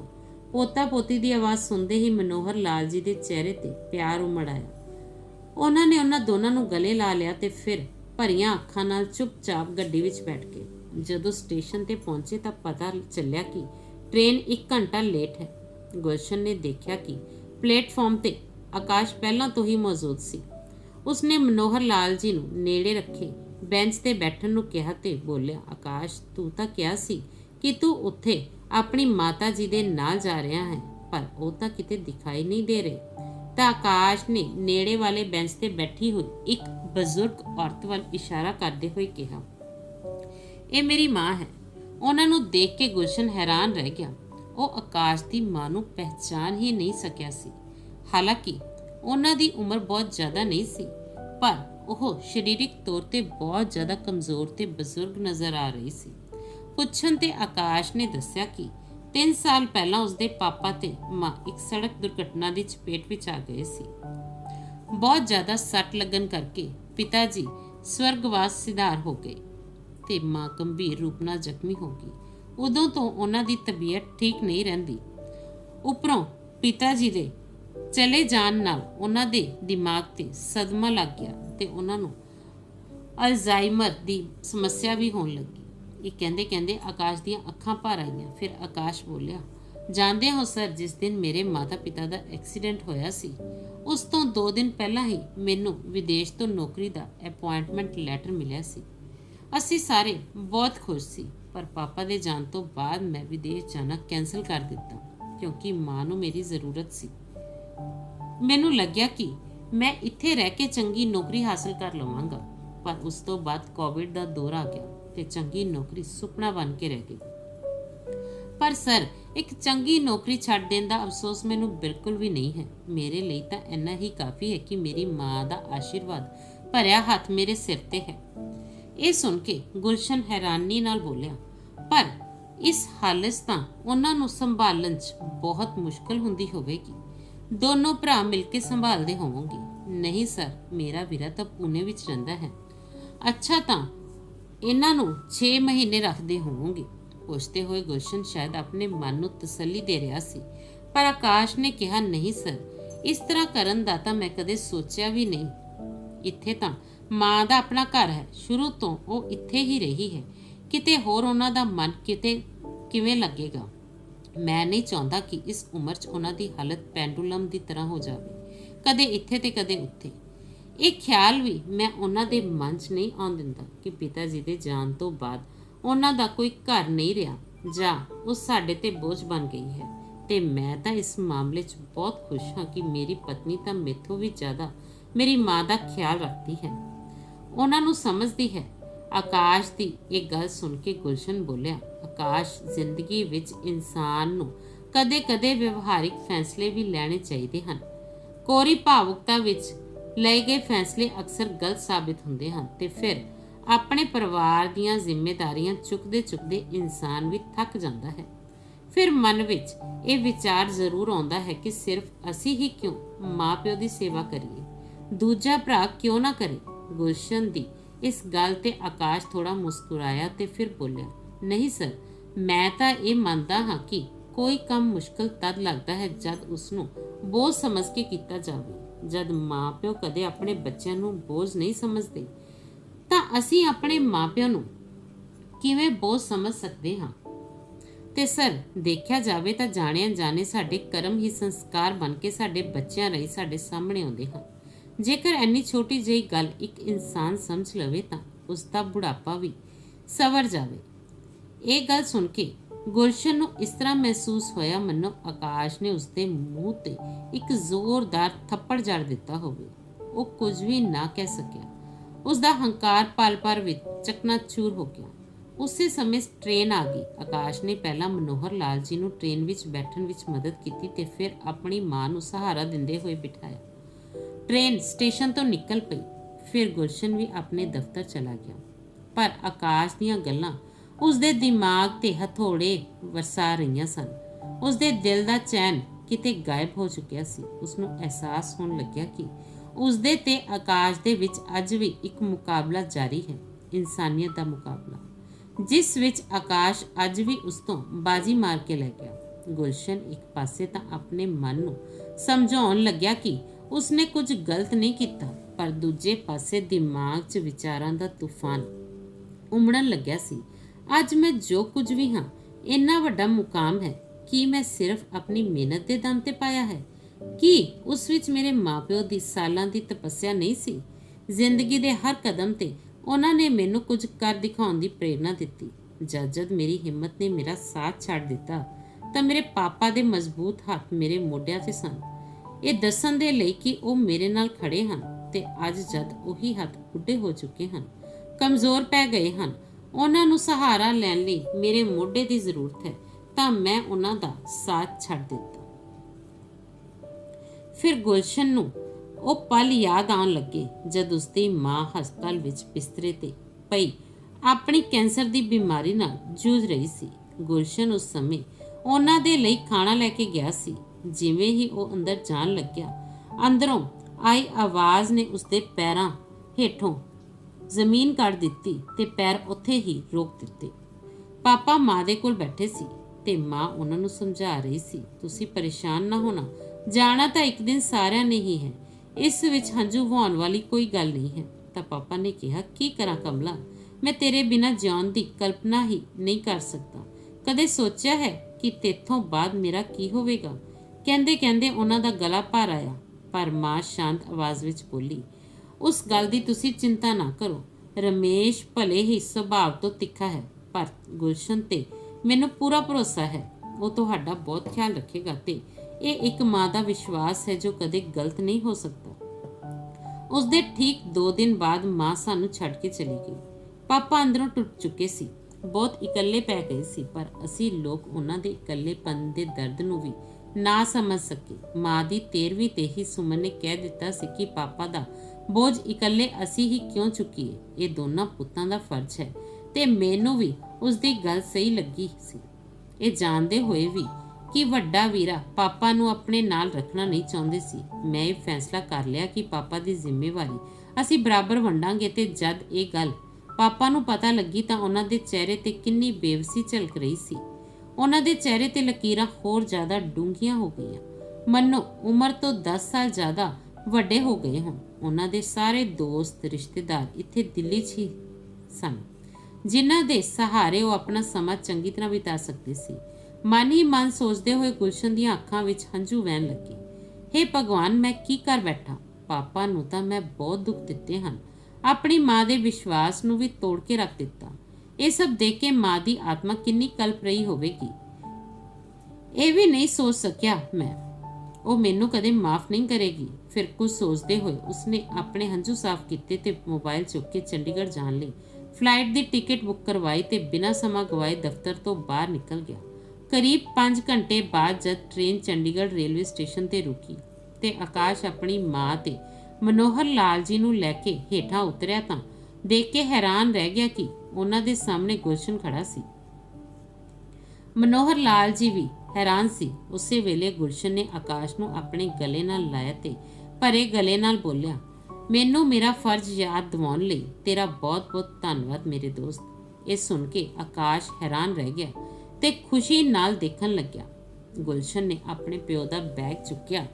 S1: ਪੋਤਾ ਪੋਤੀ ਦੀ ਆਵਾਜ਼ ਸੁਣਦੇ ਹੀ ਮਨੋਹਰ ਲਾਲ ਜੀ ਦੇ ਚਿਹਰੇ ਤੇ ਪਿਆਰ ਉਮੜ ਆਇਆ। ਉਹਨਾਂ ਨੇ ਉਹਨਾਂ ਦੋਨਾਂ ਨੂੰ ਗਲੇ ਲਾ ਲਿਆ ਤੇ ਫਿਰ ਭਰੀਆਂ ਅੱਖਾਂ ਨਾਲ ਚੁੱਪਚਾਪ ਗੱਡੀ ਵਿੱਚ ਬੈਠ ਗਏ। ਜਦੋਂ ਸਟੇਸ਼ਨ ਤੇ ਪਹੁੰਚੇ ਤਾਂ ਪਤਾ ਚੱਲਿਆ ਕਿ ਟ੍ਰੇਨ 1 ਘੰਟਾ ਲੇਟ ਹੈ। ਗੁਲਸ਼ਨ ਨੇ ਦੇਖਿਆ ਕਿ ਪਲੇਟਫਾਰਮ ਤੇ ਆਕਾਸ਼ ਪਹਿਲਾਂ ਤੋਂ ਹੀ ਮੌਜੂਦ ਸੀ। ਉਸਨੇ ਮਨੋਹਰ ਲਾਲ ਜੀ ਨੂੰ ਨੇੜੇ ਰੱਖੇ ਬੈਂਚ ਤੇ ਬੈਠਣ ਨੂੰ ਕਿਹਾ ਤੇ ਬੋਲਿਆ, ਆਕਾਸ਼, ਤੂੰ ਤਾਂ ਕਿਹਾ ਸੀ ਕਿ ਤੂੰ ਉੱਥੇ ਆਪਣੀ ਮਾਤਾ ਜੀ ਦੇ ਨਾਲ ਜਾ ਰਿਹਾ ਹੈ, ਪਰ ਉਹ ਤਾਂ ਕਿਤੇ ਦਿਖਾਈ ਨਹੀਂ ਦੇ ਰਹੇ। ਤਾਂ ਆਕਾਸ਼ ਨੇ ਨੇੜੇ ਵਾਲੇ ਬੈਂਚ ਤੇ ਬੈਠੀ ਹੋਈ ਇੱਕ ਬਜ਼ੁਰਗ ਔਰਤ ਵੱਲ ਇਸ਼ਾਰਾ ਕਰਦੇ ਹੋਏ ਕਿਹਾ, ਇਹ ਮੇਰੀ ਮਾਂ ਹੈ। ਉਹਨਾਂ ਨੂੰ ਦੇਖ ਕੇ ਗੁਲਸ਼ਨ ਹੈਰਾਨ ਰਹਿ ਗਿਆ। ਉਹ ਆਕਾਸ਼ ਦੀ ਮਾਂ ਨੂੰ ਪਹਿਚਾਨ ਹੀ ਨਹੀਂ ਸਕਿਆ ਸੀ। ਹਾਲਾਂਕਿ ਉਹਨਾਂ ਦੀ ਉਮਰ ਬਹੁਤ ਜ਼ਿਆਦਾ ਨਹੀਂ ਸੀ, ਪਰ ਉਹ ਸਰੀਰਕ ਤੌਰ ਤੇ ਬਹੁਤ ਜ਼ਿਆਦਾ ਕਮਜ਼ੋਰ ਤੇ ਬਜ਼ੁਰਗ ਨਜ਼ਰ ਆ ਰਹੀ ਸੀ। ਪੁੱਛਣ ਤੇ ਆਕਾਸ਼ ਨੇ ਦੱਸਿਆ ਕਿ 3 ਸਾਲ ਪਹਿਲਾਂ ਉਸਦੇ ਪਾਪਾ ਤੇ ਮਾਂ ਇੱਕ ਸੜਕ ਦੁਰਘਟਨਾ ਦੀ ਚਪੇਟ ਵਿੱਚ ਆ ਗਏ ਸੀ। ਬਹੁਤ ਜ਼ਿਆਦਾ ਸੱਟ ਲੱਗਣ ਕਰਕੇ ਪਿਤਾ ਜੀ ਸਵਰਗਵਾਸ ਸਿਧਾਰ ਹੋ ਗਏ ਤੇ ਮਾਂ ਗੰਭੀਰ ਰੂਪ ਨਾਲ ਜ਼ਖਮੀ ਹੋ ਗਈ। ਉਦੋਂ ਤੋਂ ਉਹਨਾਂ ਦੀ ਤਬੀਅਤ ਠੀਕ ਨਹੀਂ ਰਹਿੰਦੀ। ਉੱਪਰੋਂ ਪਿਤਾ ਜੀ ਦੇ ਚਲੇ ਜਾਣ ਨਾਲ ਉਹਨਾਂ ਦੇ ਦਿਮਾਗ ਤੇ ਸਦਮਾ ਲੱਗ ਗਿਆ ਤੇ ਉਹਨਾਂ ਨੂੰ ਅਲਜ਼ਾਈਮਰ ਦੀ ਸਮੱਸਿਆ ਵੀ ਹੋਣ ਲੱਗੀ। ਇਹ ਕਹਿੰਦੇ ਕਹਿੰਦੇ ਆਕਾਸ਼ ਦੀਆਂ ਅੱਖਾਂ ਭਰ ਆਈਆਂ। ਫਿਰ ਆਕਾਸ਼ ਬੋਲਿਆ, ਜਾਣਦੇ ਹੋ ਸਰ, ਜਿਸ ਦਿਨ ਮੇਰੇ ਮਾਤਾ-ਪਿਤਾ ਦਾ ਐਕਸੀਡੈਂਟ ਹੋਇਆ ਸੀ, ਉਸ ਤੋਂ 2 ਦਿਨ ਪਹਿਲਾਂ ਹੀ ਮੈਨੂੰ ਵਿਦੇਸ਼ ਤੋਂ ਨੌਕਰੀ ਦਾ ਅਪਾਇੰਟਮੈਂਟ ਲੈਟਰ ਮਿਲਿਆ ਸੀ। ਅਸੀਂ ਸਾਰੇ ਬਹੁਤ ਖੁਸ਼ ਸੀ। ਪਰ ਪਾਪਾ ਦੇ ਜਾਣ ਤੋਂ ਬਾਅਦ ਮੈਂ ਵਿਦੇਸ਼ ਜਾਣਾ ਕੈਨਸਲ ਕਰ ਦਿੱਤਾ, ਕਿਉਂਕਿ ਮਾਂ ਨੂੰ ਮੇਰੀ ਜ਼ਰੂਰਤ ਸੀ। ਮੈਨੂੰ ਲੱਗਿਆ ਕਿ ਮੈਂ ਇੱਥੇ ਰਹਿ ਕੇ ਚੰਗੀ ਨੌਕਰੀ ਹਾਸਲ ਕਰ ਲਵਾਂਗਾ, ਪਰ ਉਸ ਤੋਂ ਬਾਅਦ ਕੋਵਿਡ ਦਾ ਦੌਰ ਆ ਗਿਆ ਤੇ ਚੰਗੀ ਨੌਕਰੀ ਸੁਪਨਾ ਬਣ ਕੇ ਰਹਿ ਗਈ। ਪਰ ਸਰ, ਇੱਕ ਚੰਗੀ ਨੌਕਰੀ ਛੱਡ ਦੇਣ ਦਾ ਅਫਸੋਸ ਮੈਨੂੰ ਬਿਲਕੁਲ ਵੀ ਨਹੀਂ ਹੈ। ਮੇਰੇ ਲਈ ਤਾਂ ਇੰਨਾ ਹੀ ਕਾਫੀ ਹੈ ਕਿ ਮੇਰੀ ਮਾਂ ਦਾ ਆਸ਼ੀਰਵਾਦ ਭਰਿਆ ਹੱਥ ਮੇਰੇ ਸਿਰ ਤੇ ਹੈ। ਇਹ ਸੁਣ ਕੇ ਗੁਲਸ਼ਨ ਹੈਰਾਨੀ ਨਾਲ ਬੋਲਿਆ ਪਰ ਇਸ ਹਾਲਤ ਤਾਂ ਉਹਨਾਂ ਨੂੰ ਸੰਭਾਲਣ 'ਚ ਬਹੁਤ ਮੁਸ਼ਕਲ ਹੁੰਦੀ ਹੋਵੇਗੀ। ਦੋਨੋਂ ਭਰਾ ਮਿਲ ਕੇ ਸੰਭਾਲਦੇ ਹੋਵੋਗੇ। ਨਹੀਂ ਸਰ, ਮੇਰਾ ਵੀਰਾ ਤਾਂ ਪੂਨੇ ਵਿੱਚ ਰਹਿੰਦਾ ਹੈ। ਅੱਛਾ ਤਾਂ ਇਹਨਾਂ ਨੂੰ 6 ਮਹੀਨੇ ਰੱਖਦੇ ਹੋਵੋਗੇ। ਪੁੱਛਦੇ ਹੋਏ ਗੁਲਸ਼ਨ ਸ਼ਾਇਦ ਆਪਣੇ ਮਨ ਨੂੰ ਤਸੱਲੀ ਦੇ ਰਿਹਾ ਸੀ। ਪਰ ਆਕਾਸ਼ ਨੇ ਕਿਹਾ, ਨਹੀਂ ਸਰ, ਇਸ ਤਰ੍ਹਾਂ ਕਰਨ ਦਾ ਤਾਂ ਮੈਂ ਕਦੇ ਸੋਚਿਆ ਵੀ ਨਹੀਂ। ਇੱਥੇ ਤਾਂ ਮਾਂ ਦਾ ਆਪਣਾ ਘਰ ਹੈ। ਸ਼ੁਰੂ ਤੋਂ ਉਹ ਇੱਥੇ ਹੀ ਰਹੀ ਹੈ। ਕਿਤੇ ਹੋਰ ਉਹਨਾਂ ਦਾ ਮਨ ਕਿਤੇ ਕਿਵੇਂ ਲੱਗੇਗਾ? ਮੈਂ ਨਹੀਂ ਚਾਹੁੰਦਾ ਕਿ ਇਸ ਉਮਰ 'ਚ ਉਹਨਾਂ ਦੀ ਹਾਲਤ ਪੈਂਡੂਲਮ ਦੀ ਤਰ੍ਹਾਂ ਹੋ ਜਾਵੇ। ਕਦੇ ਇੱਥੇ ਤੇ ਕਦੇ ਉੱਥੇ। ਇਹ ਖਿਆਲ ਵੀ ਮੈਂ ਉਹਨਾਂ ਦੇ ਮਨ 'ਚ ਨਹੀਂ ਆਉਣ ਦਿੰਦਾ ਕਿ ਪਿਤਾ ਜੀ ਦੇ ਜਾਣ ਤੋਂ ਬਾਅਦ ਉਹਨਾਂ ਦਾ ਕੋਈ ਘਰ ਨਹੀਂ ਰਿਹਾ ਜਾਂ ਉਹ ਸਾਡੇ ਤੇ ਬੋਝ ਬਣ ਗਈ ਹੈ। ਤੇ ਮੈਂ ਤਾਂ ਇਸ ਮਾਮਲੇ 'ਚ ਬਹੁਤ ਖੁਸ਼ ਹਾਂ ਕਿ ਮੇਰੀ ਪਤਨੀ ਤਾਂ ਮੇਥੋਂ ਵੀ ਜ਼ਿਆਦਾ ਮੇਰੀ ਮਾਂ ਦਾ ਖਿਆਲ ਰੱਖਦੀ ਹੈ। ਉਹਨਾਂ ਨੂੰ ਸਮਝਦੀ ਹੈ ਆਕਾਸ਼ ਦੀ ਇਹ ਗੱਲ ਸੁਣ ਕੇ ਗੁਲਸ਼ਨ ਬੋਲਿਆ, ਆਕਾਸ਼, ਜ਼ਿੰਦਗੀ ਵਿੱਚ ਇਨਸਾਨ ਨੂੰ ਕਦੇ-ਕਦੇ ਵਿਵਹਾਰਿਕ ਫੈਸਲੇ ਵੀ ਲੈਣੇ ਚਾਹੀਦੇ ਹਨ। ਕੋਰੀ ਭਾਵੁਕਤਾ ਵਿੱਚ ਲਏ ਗਏ ਫੈਸਲੇ ਅਕਸਰ ਗਲਤ ਸਾਬਿਤ ਹੁੰਦੇ ਹਨ ਤੇ ਫਿਰ ਆਪਣੇ ਪਰਿਵਾਰ ਦੀਆਂ ਜ਼ਿੰਮੇਵਾਰੀਆਂ ਚੁੱਕਦੇ-ਚੁੱਕਦੇ ਇਨਸਾਨ ਵੀ ਥੱਕ ਜਾਂਦਾ ਹੈ। ਫਿਰ ਮਨ ਵਿੱਚ ਇਹ ਵਿਚਾਰ ਜ਼ਰੂਰ ਆਉਂਦਾ ਹੈ ਕਿ ਸਿਰਫ ਅਸੀਂ ਹੀ ਕਿਉਂ ਮਾਪਿਓ ਦੀ ਸੇਵਾ ਕਰੀਏ? ਦੂਜਾ ਭਰਾ ਕਿਉਂ ਨਾ ਕਰੇ? ਗੁਲਸ਼ਨ ਦੀ ਇਸ ਗੱਲ ਤੇ ਆਕਾਸ਼ ਥੋੜਾ ਮੁਸਕਰਾਇਆ ਤੇ ਫਿਰ ਬੋਲਿਆ, ਨਹੀਂ ਸਰ, ਮੈਂ ਤਾਂ ਇਹ ਮੰਨਦਾ ਹਾਂ ਕਿ ਕੋਈ ਕੰਮ ਮੁਸ਼ਕਲ ਤਦ ਲੱਗਦਾ ਹੈ ਜਦ ਉਸ ਨੂੰ ਬੋਝ ਸਮਝ ਕੇ ਕੀਤਾ ਜਾਵੇ, ਜਦ ਮਾਪਿਓ ਕਦੇ ਆਪਣੇ ਬੱਚਿਆਂ ਨੂੰ ਬੋਝ ਨਹੀਂ ਸਮਝਦੇ। ਤਾਂ ਅਸੀਂ ਆਪਣੇ ਮਾਪਿਆਂ ਨੂੰ ਕਿਵੇਂ ਬੋਝ ਸਮਝ ਸਕਦੇ ਹਾਂ? ਤੇ ਸਰ, ਦੇਖਿਆ ਜਾਵੇ ਤਾਂ ਜਾਣਿਆ ਜਾਣੇ ਸਾਡੇ ਕਰਮ ਹੀ ਸੰਸਕਾਰ ਬਣ ਕੇ ਸਾਡੇ ਬੱਚਿਆਂ ਲਈ ਸਾਡੇ ਸਾਹਮਣੇ ਆਉਂਦੇ ਹਨ। ਜੇਕਰ ਐਨੀ ਛੋਟੀ ਜਿਹੀ ਗੱਲ ਇੱਕ ਇਨਸਾਨ ਸਮਝ ਲਵੇ ਤਾਂ ਉਸ ਦਾ ਬੁਢਾਪਾ ਵੀ ਸਵਰ ਜਾਵੇ। ਇਹ ਗੱਲ ਸੁਣ ਕੇ ਗੁਰਸ਼ਨ ਨੂੰ ਇਸ ਤਰ੍ਹਾਂ ਮਹਿਸੂਸ ਹੋਇਆ ਮੰਨੋ ਆਕਾਸ਼ ਨੇ ਉਸਦੇ ਮੂੰਹ ਤੇ ਇੱਕ ਜ਼ੋਰਦਾਰ ਥੱਪੜ ਜੜ ਦਿੱਤਾ ਹੋਵੇ। ਉਹ ਕੁਝ ਵੀ ਨਾ ਕਹਿ ਸਕਿਆ। ਉਸ ਦਾ ਹੰਕਾਰ ਪਲ-ਪਲ ਵਿੱਚ ਚਕਨਾਚੂਰ ਹੋ ਗਿਆ। ਉਸੇ ਸਮੇਂ ਟ੍ਰੇਨ ਆ ਗਈ। ਆਕਾਸ਼ ਨੇ ਪਹਿਲਾਂ ਮਨੋਹਰ ਲਾਲ ਜੀ ਨੂੰ ਟ੍ਰੇਨ ਵਿੱਚ ਬੈਠਣ ਵਿੱਚ ਮਦਦ ਕੀਤੀ ਤੇ ਫਿਰ ਆਪਣੀ ਮਾਂ ਨੂੰ ਸਹਾਰਾ ਦਿੰਦੇ ਹੋਏ ਬਿਠਾਇਆ। ਟ੍ਰੇਨ ਸਟੇਸ਼ਨ ਤੋਂ ਨਿਕਲ ਪਈ। ਫਿਰ ਗੁਲਸ਼ਨ ਵੀ ਆਪਣੇ ਦਫ਼ਤਰ ਚਲਾ ਗਿਆ। ਪਰ ਆਕਾਸ਼ ਦੀਆਂ ਗੱਲਾਂ ਉਸਦੇ ਦਿਮਾਗ ਤੇ ਹਥੋੜੇ ਵਰਸਾ ਰਹੀਆਂ ਸਨ। ਉਸਦੇ ਦਿਲ ਦਾ ਚੈਨ ਕਿਤੇ ਗਾਇਬ ਹੋ ਚੁੱਕਿਆ ਸੀ। ਉਸ ਨੂੰ ਅਹਿਸਾਸ ਹੋਣ ਲੱਗਿਆ ਕਿ ਉਸਦੇ ਤੇ ਆਕਾਸ਼ ਦੇ ਵਿੱਚ ਅੱਜ ਵੀ ਇੱਕ ਮੁਕਾਬਲਾ ਜਾਰੀ ਹੈ, ਇਨਸਾਨੀਅਤ ਦਾ ਮੁਕਾਬਲਾ, ਜਿਸ ਵਿੱਚ ਆਕਾਸ਼ ਅੱਜ ਵੀ ਉਸ ਤੋਂ ਬਾਜੀ ਮਾਰ ਕੇ ਲੈ ਗਿਆ। ਗੁਲਸ਼ਨ ਇੱਕ ਪਾਸੇ ਤਾਂ ਆਪਣੇ ਮਨ ਨੂੰ ਸਮਝਾਉਣ ਲੱਗਿਆ ਕਿ ਉਸਨੇ ਕੁਝ ਗਲਤ ਨਹੀਂ ਕੀਤਾ, ਪਰ ਦੂਜੇ ਪਾਸੇ ਦਿਮਾਗ 'ਚ ਵਿਚਾਰਾਂ ਦਾ ਤੂਫਾਨ ਉਮੜਨ ਲੱਗਿਆ ਸੀ। ਅੱਜ ਮੈਂ ਜੋ ਕੁਝ ਵੀ ਹਾਂ, ਇੰਨਾ ਵੱਡਾ ਮੁਕਾਮ ਹੈ, ਕਿ ਮੈਂ ਸਿਰਫ ਆਪਣੀ ਮਿਹਨਤ ਦੇ ਦਮ ਤੇ ਪਾਇਆ ਹੈ? ਕੀ ਉਸ ਵਿੱਚ ਮੇਰੇ ਮਾਪਿਓ ਦੀ ਸਾਲਾਂ ਦੀ ਤਪੱਸਿਆ ਨਹੀਂ ਸੀ? ਜ਼ਿੰਦਗੀ ਦੇ ਹਰ ਕਦਮ ਤੇ ਉਹਨਾਂ ਨੇ ਮੈਨੂੰ ਕੁਝ ਕਰ ਦਿਖਾਉਣ ਦੀ ਪ੍ਰੇਰਣਾ ਦਿੱਤੀ। ਜਦ ਜਦ ਮੇਰੀ ਹਿੰਮਤ ਨੇ ਮੇਰਾ ਸਾਥ ਛੱਡ ਦਿੱਤਾ, ਤਾਂ ਮੇਰੇ ਪਾਪਾ ਦੇ ਮਜ਼ਬੂਤ ਹੱਥ ਮੇਰੇ ਮੋਢਿਆਂ ਤੇ ਸਨ। ਇਹ ਦੱਸਣ ਦੇ ਲਈ ਕਿ ਉਹ ਮੇਰੇ ਨਾਲ ਖੜੇ ਹਨ ਤੇ ਅੱਜ ਜਦ ਉਹੀ ਹੱਥ ਬੁੱਢੇ ਹੋ ਚੁੱਕੇ ਹਨ, ਕਮਜ਼ੋਰ ਪੈ ਗਏ ਹਨ। ਉਹਨਾਂ ਨੂੰ ਸਹਾਰਾ ਲੈਣ ਲਈ ਮੇਰੇ ਮੋਢੇ ਦੀ ਜ਼ਰੂਰਤ ਹੈ, ਤਾਂ ਮੈਂ ਉਹਨਾਂ ਦਾ ਸਾਥ ਛੱਡ ਦਿੱਤਾ। ਫਿਰ ਗੁਲਸ਼ਨ ਨੂੰ ਉਹ ਪਲ ਯਾਦ ਆਉਣ ਲੱਗੇ ਜਦ ਉਸਦੀ ਮਾਂ ਹਸਪਤਾਲ ਵਿੱਚ ਬਿਸਤਰੇ ਤੇ ਪਈ। ਆਪਣੀ ਕੈਂਸਰ ਦੀ ਬਿਮਾਰੀ ਨਾਲ ਜੂਝ ਰਹੀ ਸੀ। ਗੁਲਸ਼ਨ ਉਸ ਸਮੇਂ ਉਹਨਾਂ ਦੇ ਲਈ ਖਾਣਾ ਲੈ ਕੇ ਗਿਆ ਸੀ। ਜਿਵੇਂ ਹੀ ਉਹ ਅੰਦਰ ਜਾਣ ਲੱਗਿਆ, ਅੰਦਰੋਂ ਆਈ ਆਵਾਜ਼ ਨੇ ਉਸਦੇ ਪੈਰਾਂ ਹੇਠੋਂ ਜ਼ਮੀਨ ਕੱਢ ਦਿੱਤੀ ਤੇ ਪੈਰ ਉੱਥੇ ਹੀ ਰੋਕ ਦਿੱਤੇ। ਪਾਪਾ ਮਾਂ ਦੇ ਕੋਲ ਬੈਠੇ ਸੀ ਤੇ ਮਾਂ ਉਹਨਾਂ ਨੂੰ ਸਮਝਾ ਰਹੀ ਸੀ, ਤੁਸੀਂ ਪਰੇਸ਼ਾਨ ਨਾ ਹੋਣਾ। ਜਾਣਾ ਤਾਂ ਇੱਕ ਦਿਨ ਸਾਰਿਆਂ ਨੇ ਹੀ ਹੈ। ਇਸ ਵਿੱਚ ਹੰਝੂ ਵਹਾਉਣ ਵਾਲੀ ਕੋਈ ਗੱਲ ਨਹੀਂ ਹੈ। ਤਾਂ ਪਾਪਾ ਨੇ ਕਿਹਾ, ਕੀ ਕਰਾਂ ਕਮਲਾ? ਮੈਂ ਤੇਰੇ ਬਿਨਾਂ ਜਾਨ ਦੀ ਕਲਪਨਾ ਹੀ ਨਹੀਂ ਕਰ ਸਕਦਾ। ਕਦੇ ਸੋਚਿਆ ਹੈ ਕਿ ਤੇਥੋਂ ਬਾਅਦ ਮੇਰਾ ਕੀ ਹੋਵੇਗਾ? ਕਹਿੰਦੇ ਕਹਿੰਦੇ ਉਹਨਾਂ ਦਾ ਗਲਾ ਭਰ ਆਇਆ, ਪਰ ਮਾਂ ਸ਼ਾਂਤ ਆਵਾਜ਼ ਵਿੱਚ ਬੋਲੀ, ਉਸ ਗੱਲ ਦੀ ਤੁਸੀਂ ਚਿੰਤਾ ਨਾ ਕਰੋ, ਰਮੇਸ਼ ਭਲੇ ਹੀ ਸੁਭਾਅ ਤੋਂ ਤਿੱਖਾ ਹੈ, ਪਰ ਗੁਲਸ਼ਨ ਤੇ ਮੈਨੂੰ ਪੂਰਾ ਭਰੋਸਾ ਹੈ, ਉਹ ਤੁਹਾਡਾ ਬਹੁਤ ਖਿਆਲ ਰੱਖੇਗਾ ਤੇ ਇਹ ਇੱਕ ਮਾਂ ਦਾ ਵਿਸ਼ਵਾਸ ਹੈ ਜੋ ਕਦੇ ਗਲਤ ਨਹੀਂ ਹੋ ਸਕਦਾ। ਉਸ ਦੇ ਠੀਕ 2 ਦਿਨ ਬਾਅਦ ਮਾਂ ਸਾਨੂੰ ਛੱਡ ਕੇ ਚਲੀ ਗਈ। ਪਾਪਾ ਅੰਦਰੋਂ ਟੁੱਟ ਚੁੱਕੇ ਸੀ, ਬਹੁਤ ਇਕੱਲੇ ਪੈ ਗਏ ਸੀ, ਪਰ ਅਸੀਂ ਲੋਕ ਉਹਨਾਂ ਦੇ ਇਕੱਲੇਪਨ ਦੇ ਦਰਦ ਨੂੰ ਵੀ ਨਾ ਸਮਝ ਸਕੇ। ਮਾਂ ਦੀ 13ਵੀਂ ਤੇ ਹੀ ਸੁਮਨ ਨੇ ਕਹਿ ਦਿੱਤਾ ਸੀ ਕਿ ਪਾਪਾ ਦਾ ਬੋਝ ਇਕੱਲੇ ਅਸੀਂ ਹੀ ਕਿਉਂ ਚੁੱਕੀਏ? ਇਹ ਦੋਨਾਂ ਪੁੱਤਾਂ ਦਾ ਫਰਜ਼ ਹੈ ਤੇ ਮੈਨੂੰ ਵੀ ਉਸ ਦੀ ਗੱਲ ਸਹੀ ਲੱਗੀ ਸੀ। ਇਹ ਜਾਣਦੇ ਹੋਏ ਵੀ ਕਿ ਵੱਡਾ ਵੀਰਾ ਪਾਪਾ ਨੂੰ ਆਪਣੇ ਨਾਲ ਰੱਖਣਾ ਨਹੀਂ ਚਾਹੁੰਦੇ ਸੀ। ਮੈਂ ਇਹ ਫੈਸਲਾ ਕਰ ਲਿਆ ਕਿ ਪਾਪਾ ਦੀ ਜ਼ਿੰਮੇਵਾਰੀ ਅਸੀਂ ਬਰਾਬਰ ਵੰਡਾਂਗੇ ਤੇ ਜਦ ਇਹ ਗੱਲ ਪਾਪਾ ਨੂੰ ਪਤਾ ਲੱਗੀ ਤਾਂ ਉਹਨਾਂ ਦੇ ਚਿਹਰੇ ਤੇ ਕਿੰਨੀ ਬੇਵਸੀ ਝਲਕ ਰਹੀ ਸੀ। ਉਹਨਾਂ ਦੇ ਚਿਹਰੇ ਤੇ ਲਕੀਰਾਂ ਹੋਰ ਜ਼ਿਆਦਾ ਡੂੰਘੀਆਂ ਹੋ ਗਈਆਂ। ਮੰਨੋ, ਉਮਰ ਤੋਂ 10 ਸਾਲ ਜ਼ਿਆਦਾ ਵੱਡੇ ਹੋ ਗਏ ਹੋਣ। ਉਹਨਾਂ ਦੇ ਸਾਰੇ ਦੋਸਤ, ਰਿਸ਼ਤੇਦਾਰ ਇੱਥੇ ਦਿੱਲੀ 'ਚ ਹੀ ਸਨ, ਜਿਨ੍ਹਾਂ ਦੇ ਸਹਾਰੇ ਉਹ ਆਪਣਾ ਸਮਾਂ ਚੰਗੀ ਤਰ੍ਹਾਂ ਬਿਤਾ ਸਕਦੇ ਸੀ। ਮਨ ਹੀ ਮਨ ਸੋਚਦੇ ਹੋਏ ਗੁਲਸ਼ਨ ਦੀਆਂ ਅੱਖਾਂ ਵਿੱਚ ਹੰਝੂ ਵਹਿਣ ਲੱਗੇ। हे ਭਗਵਾਨ, ਮੈਂ ਕੀ ਕਰ ਬੈਠਾ? ਪਾਪਾ ਨੂੰ ਤਾਂ ਮੈਂ ਬਹੁਤ ਦੁੱਖ ਦਿੱਤੇ ਹਨ। ਆਪਣੀ ਮਾਂ ਦੇ ਵਿਸ਼ਵਾਸ ਨੂੰ ਵੀ ਤੋੜ ਕੇ ਰੱਖ ਦਿੱਤਾ। ਇਹ ਸਭ ਦੇਖ ਕੇ ਮਾਂ ਦੀ ਆਤਮਾ ਕਿੰਨੀ ਕਲਪ ਰਹੀ ਹੋਵੇਗੀ। ਇਹ ਵੀ ਨਹੀਂ ਸੋਚ ਸਕਿਆ ਮੈਂ। ਉਹ ਮੈਨੂੰ ਕਦੇ ਮਾਫ ਨਹੀਂ ਕਰੇਗੀ। ਫਿਰ ਕੁਝ ਸੋਚਦੇ ਹੋਏ ਉਸਨੇ ਆਪਣੇ ਹੰਝੂ ਸਾਫ਼ ਕੀਤੇ ਤੇ ਮੋਬਾਈਲ ਚੁੱਕ ਕੇ ਚੰਡੀਗੜ੍ਹ ਜਾਣ ਲਈ। ਫਲਾਈਟ ਦੀ ਟਿਕਟ ਬੁੱਕ ਕਰਵਾਈ ਤੇ ਬਿਨਾਂ ਸਮਾਂ ਗਵਾਏ ਦਫ਼ਤਰ ਤੋਂ ਬਾਹਰ ਨਿਕਲ ਗਿਆ। ਕਰੀਬ 5 ਘੰਟੇ ਬਾਅਦ ਜਦ ਟ੍ਰੇਨ ਚੰਡੀਗੜ੍ਹ ਰੇਲਵੇ ਸਟੇਸ਼ਨ ਤੇ ਰੁਕੀ ਤੇ ਆਕਾਸ਼ ਆਪਣੀ ਮਾਂ ਤੇ ਮਨੋਹਰ ਲਾਲ ਜੀ ਨੂੰ ਲੈ ਕੇ ਹੇਠਾਂ ਉਤਰਿਆ ਤਾਂ ਦੇਖ ਕੇ ਹੈਰਾਨ ਰਹਿ ਗਿਆ ਕਿ ਉਹਨਾਂ ਦੇ ਸਾਹਮਣੇ ਗੁਲਸ਼ਨ ਖੜਾ ਸੀ। ਮਨੋਹਰ ਲਾਲ ਜੀ ਵੀ ਹੈਰਾਨ ਸੀ। ਉਸੇ ਵੇਲੇ ਗੁਲਸ਼ਨ ਨੇ ਆਕਾਸ਼ ਨੂੰ ਆਪਣੇ ਗਲੇ ਨਾਲ ਲਾਇਆ ਤੇ ਭਰੇ ਗਲੇ ਨਾਲ ਬੋਲਿਆ, ਮੈਨੂੰ ਮੇਰਾ ਫਰਜ਼ ਯਾਦ ਦਿਵਾਉਣ ਲਈ ਤੇਰਾ ਬਹੁਤ-ਬਹੁਤ ਧੰਨਵਾਦ ਮੇਰੇ ਦੋਸਤ। ਇਹ ਸੁਣ ਕੇ ਆਕਾਸ਼ ਹੈਰਾਨ ਰਹਿ ਗਿਆ ਤੇ ਖੁਸ਼ੀ ਨਾਲ ਦੇਖਣ ਲੱਗਿਆ। ਗੁਲਸ਼ਨ ਨੇ ਆਪਣੇ ਪਿਓ ਦਾ ਬੈਗ ਚੁੱਕਿਆ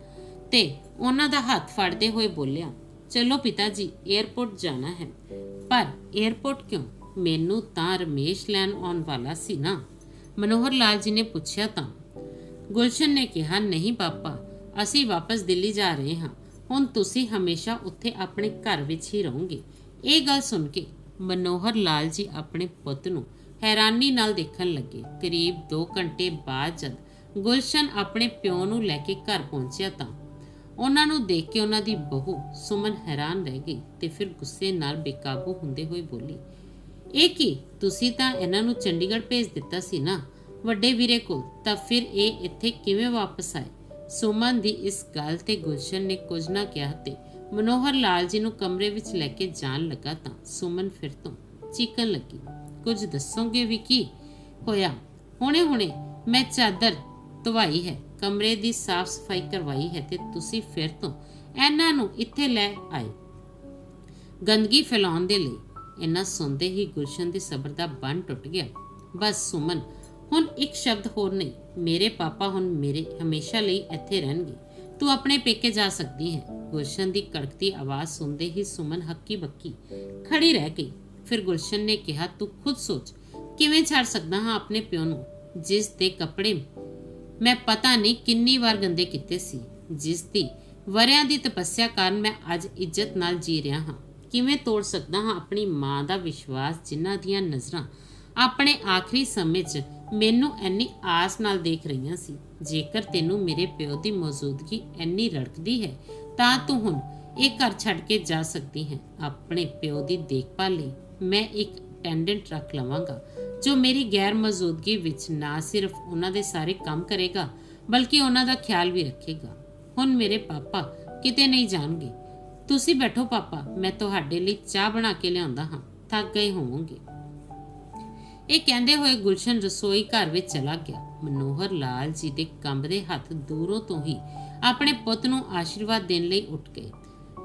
S1: ਤੇ ਉਹਨਾਂ ਦਾ ਹੱਥ ਫੜਦੇ ਹੋਏ ਬੋਲਿਆ, ਚਲੋ ਪਿਤਾ ਜੀ 에ਅਰਪੋਰਟ ਜਾਣਾ ਹੈ। ਪਰ 에ਅਰਪੋਰਟ ਕਿਉਂ? ਮੈਨੂੰ ਤਾਂ ਰਮੇਸ਼ ਲੈਣ ਆਉਣ ਵਾਲਾ ਸੀ ਨਾ। ਮਨੋਹਰ ਲਾਲ ਜੀ ਨੇ ਪੁੱਛਿਆ ਤਾਂ, ਗੁਲਸ਼ਨ ਨੇ ਕਿਹਾ, ਨਹੀਂ ਪਾਪਾ, ਅਸੀਂ ਵਾਪਸ ਦਿੱਲੀ ਜਾ ਰਹੇ ਹਾਂ। ਹੁਣ ਤੁਸੀਂ ਹਮੇਸ਼ਾ ਉੱਥੇ ਆਪਣੇ ਘਰ ਵਿੱਚ ਹੀ ਰਹੋਗੇ। ਇਹ ਗੱਲ ਸੁਣ ਕੇ ਮਨੋਹਰ ਲਾਲ ਜੀ ਆਪਣੇ ਪੁੱਤ ਨੂੰ ਹੈਰਾਨੀ ਨਾਲ ਦੇਖਣ ਲੱਗੇ। ਕਰੀਬ 2 ਘੰਟੇ ਬਾਅਦ ਜਦ ਗੁਲਸ਼ਨ ਆਪਣੇ ਪਿਓ ਨੂੰ ਲੈ ਕੇ ਘਰ ਪਹੁੰਚਿਆ ਤਾਂ ਉਹਨਾਂ ਨੂੰ ਦੇਖ ਕੇ ਉਹਨਾਂ ਦੀ ਬਹੂ ਸੁਮਨ ਹੈਰਾਨ ਰਹਿ ਗਈ ਤੇ ਫਿਰ ਗੁੱਸੇ ਨਾਲ ਬੇਕਾਬੂ ਹੁੰਦੇ ਹੋਏ ਬੋਲੀ ਇਹ ਕੀ? ਤੁਸੀਂ ਤਾਂ ਇਹਨਾਂ ਨੂੰ ਚੰਡੀਗੜ੍ਹ ਭੇਜ ਦਿੱਤਾ ਸੀ ਨਾ। ਵੱਡੇ ਵੀਰੇ ਕੋਲ, ਤਾਂ ਫਿਰ ਇਹ ਇੱਥੇ ਕਿਵੇਂ ਵਾਪਸ ਆਏ? ਸੁਮਨ ਦੀ ਇਸ ਗੱਲ ਤੇ ਗੁਲਸ਼ਨ ਨੇ ਕੁਝ ਨਾ ਕਿਹਾ ਤੇ ਮਨੋਹਰ ਲਾਲ ਜੀ ਨੂੰ ਕਮਰੇ ਵਿੱਚ ਲੈ ਕੇ ਜਾਣ ਲੱਗਾ ਤਾਂ ਸੁਮਨ ਫਿਰ ਤੋਂ ਚੀਕਣ ਲੱਗੀ। ਕੁਝ ਦੱਸੋਗੇ ਵੀ ਕੀ? ਹੋਇਆ? ਹੁਣੇ-ਹੁਣੇ ਮੈਂ ਚਾਦਰ ਧਵਾਈ ਹੈ, ਕਮਰੇ ਦੀ ਸਾਫ਼ ਸਫ਼ਾਈ ਕਰਵਾਈ ਹੈ ਤੇ ਤੁਸੀਂ ਫਿਰ ਤੋਂ ਇਹਨਾਂ ਨੂੰ ਇੱਥੇ ਲੈ ਆਏ। ਗੰਦਗੀ ਫੈਲਾਉਣ ਦੇ ਲਈ ਇੰਨਾ ਸੁਣਦੇ ਹੀ ਗੁਲਸ਼ਨ ਦੇ ਸਬਰ ਦਾ ਬੰਨ ਟੁੱਟ ਗਿਆ। ਬਸ ਸੁਮਨ, ਹੁਣ ਇੱਕ ਸ਼ਬਦ ਹੋਰ ਨਹੀਂ, ਮੇਰੇ ਪਾਪਾ ਹੁਣ ਮੇਰੇ, ਹਮੇਸ਼ਾ ਲਈ ਇੱਥੇ ਰਹਿਣਗੇ। ਤੂੰ ਆਪਣੇ ਪੇਕੇ ਜਾ ਸਕਦੀ ਹੈ। ਗੁਲਸ਼ਨ ਦੀ ਕੜਕਦੀ ਆਵਾਜ਼ ਸੁਣਦੇ ਹੀ ਸੁਮਨ ਹੱਕੀ ਬੱਕੀ ਖੜੀ ਰਹਿ ਗਈ। ਫਿਰ ਗੁਲਸ਼ਨ ਨੇ ਕਿਹਾ, ਤੂੰ ਖੁਦ ਸੋਚ, ਕਿਵੇਂ ਛੱਡ ਸਕਦਾ ਹਾਂ ਆਪਣੇ ਪਿਓ ਨੂੰ, ਜਿਸ ਦੇ ਕੱਪੜੇ ਮੈਂ ਪਤਾ ਨਹੀਂ ਕਿੰਨੀ ਵਾਰ ਗੰਦੇ ਕੀਤੇ ਸੀ, ਜਿਸ ਦੀ ਵਰਿਆਂ ਦੀ ਤਪੱਸਿਆ ਕਾਰਨ ਮੈਂ ਅੱਜ ਇੱਜ਼ਤ ਨਾਲ ਜੀ ਰਿਹਾ ਹਾਂ। ਕਿਵੇਂ ਤੋੜ ਸਕਦਾ ਹਾਂ ਆਪਣੀ ਮਾਂ ਦਾ ਵਿਸ਼ਵਾਸ ਜਿਨ੍ਹਾਂ ਦੀਆਂ ਨਜ਼ਰਾਂ ਆਪਣੇ ਆਖਰੀ ਸਮੇਂ 'ਚ ਮੈਨੂੰ ਐਨੀ ਆਸ ਨਾਲ ਦੇਖ ਰਹੀਆਂ ਸੀ? ਜੇਕਰ ਤੈਨੂੰ ਮੇਰੇ ਪਿਓ ਦੀ ਮੌਜੂਦਗੀ ਇੰਨੀ ਰੜਕਦੀ ਹੈ, ਤਾਂ ਤੂੰ ਹੁਣ ਇਹ ਘਰ ਛੱਡ ਕੇ ਜਾ ਸਕਦੀ ਹੈ। ਆਪਣੇ ਪਿਓ ਦੀ ਦੇਖਭਾਲ ਲਈ ਮੈਂ ਇੱਕ ਅਟੈਂਡੈਂਟ ਰੱਖ ਲਵਾਂਗਾ, ਜੋ ਮੇਰੀ ਗੈਰ ਮੌਜੂਦਗੀ ਵਿੱਚ ਨਾ ਸਿਰਫ ਉਹਨਾਂ ਦੇ ਸਾਰੇ ਕੰਮ ਕਰੇਗਾ, ਬਲਕਿ ਉਹਨਾਂ ਦਾ ਖਿਆਲ ਵੀ ਰੱਖੇਗਾ। ਹੁਣ ਮੇਰੇ ਪਾਪਾ ਕਿਤੇ ਨਹੀਂ ਜਾਣਗੇ। ਤੁਸੀਂ ਬੈਠੋ ਪਾਪਾ, ਮੈਂ ਤੁਹਾਡੇ ਲਈ ਚਾਹ ਬਣਾ ਕੇ ਲਿਆਉਂਦਾ ਹਾਂ, ਥੱਕ ਗਏ ਹੋਵੋਗੇ। ਇਹ ਕਹਿੰਦੇ ਹੋਏ ਗੁਲਸ਼ਨ ਰਸੋਈ ਘਰ ਵਿੱਚ ਚਲਾ ਗਿਆ। ਮਨੋਹਰ ਲਾਲ ਜੀ ਦੇ ਕੰਬਦੇ ਹੱਥ ਦੂਰੋਂ ਤੋਂ ਹੀ ਆਪਣੇ ਪੁੱਤ ਨੂੰ ਆਸ਼ੀਰਵਾਦ ਦੇਣ ਲਈ ਉੱਠ ਗਏ।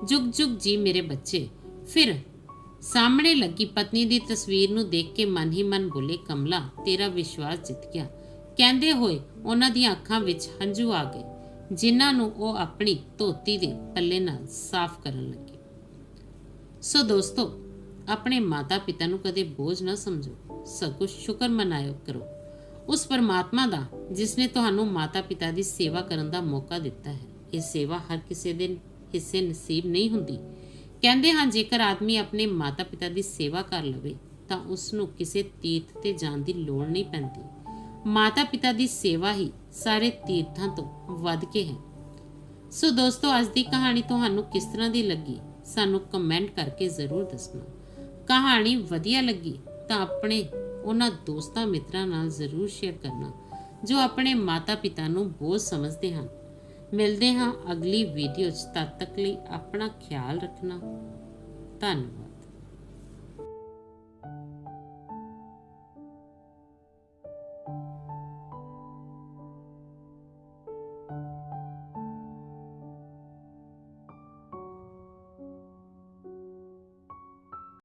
S1: ਜੁਗ ਜੁਗ ਜੀ ਮੇਰੇ ਬੱਚੇ, ਫਿਰ ਸਾਹਮਣੇ ਲੱਗੀ ਪਤਨੀ ਦੀ ਤਸਵੀਰ ਨੂੰ ਦੇਖ ਕੇ ਮਨ ਹੀ ਮਨ ਬੋਲੇ, ਕਮਲਾ, ਤੇਰਾ ਵਿਸ਼ਵਾਸ ਜਿੱਤ ਗਿਆ। ਕਹਿੰਦੇ ਹੋਏ ਉਹਨਾਂ ਦੀਆਂ ਅੱਖਾਂ ਵਿੱਚ ਹੰਝੂ ਆ ਗਏ। ਜਿਨ੍ਹਾਂ ਨੂੰ ਉਹ ਆਪਣੀ ਧੋਤੀ ਦੇ ਪੱਲੇ ਨਾਲ ਸਾਫ਼ ਕਰਨ ਲੱਗੇ। ਸੋ ਦੋਸਤੋ, ਆਪਣੇ ਮਾਤਾ ਪਿਤਾ ਨੂੰ ਕਦੇ ਬੋਝ ਨਾ ਸਮਝੋ। ਸਗੋਂ ਸ਼ੁਕਰ ਮਨਾਇਓ ਕਰੋ। ਉਸ ਪਰਮਾਤਮਾ ਦਾ, ਜਿਸ ਨੇ ਤੁਹਾਨੂੰ ਮਾਤਾ ਪਿਤਾ ਦੀ ਸੇਵਾ ਕਰਨ ਦਾ ਮੌਕਾ ਦਿੱਤਾ ਹੈ, ਇਹ ਸੇਵਾ ਹਰ ਕਿਸੇ ਦੇ ਹਿੱਸੇ ਨਸੀਬ ਨਹੀਂ ਹੁੰਦੀ। ਕਹਿੰਦੇ ਹਨ ਜੇਕਰ ਆਦਮੀ ਆਪਣੇ ਮਾਤਾ ਪਿਤਾ ਦੀ ਸੇਵਾ ਕਰ ਲਵੇ, ਤਾਂ ਉਸ ਨੂੰ ਕਿਸੇ ਤੀਰਥ ਤੇ ਜਾਣ ਦੀ ਲੋੜ ਨਹੀਂ ਪੈਂਦੀ। ਮਾਤਾ ਪਿਤਾ ਦੀ ਸੇਵਾ ਹੀ ਸਾਰੇ ਤੀਰਥਾਂ ਤੋਂ ਵੱਧ ਕੇ ਹੈ। ਸੋ ਦੋਸਤੋ, ਅੱਜ ਦੀ ਕਹਾਣੀ ਤੁਹਾਨੂੰ ਕਿਸ ਤਰ੍ਹਾਂ ਦੀ ਲੱਗੀ? ਸਾਨੂੰ ਕਮੈਂਟ ਕਰਕੇ ਜ਼ਰੂਰ ਦੱਸਣਾ। ਕਹਾਣੀ ਵਧੀਆ ਲੱਗੀ ਤਾਂ ਆਪਣੇ ਉਹਨਾਂ ਦੋਸਤਾਂ ਮਿੱਤਰਾਂ ਨਾਲ ਜ਼ਰੂਰ ਸ਼ੇਅਰ ਕਰਨਾ, ਜੋ ਆਪਣੇ ਮਾਤਾ-ਪਿਤਾ ਨੂੰ ਬੋਝ ਸਮਝਦੇ ਹਨ। ਮਿਲਦੇ ਹਾਂ ਅਗਲੀ ਵੀਡੀਓ 'ਚ। ਤਦ ਤੱਕ ਲਈ ਆਪਣਾ ਖਿਆਲ ਰੱਖਣਾ। ਧੰਨਵਾਦ।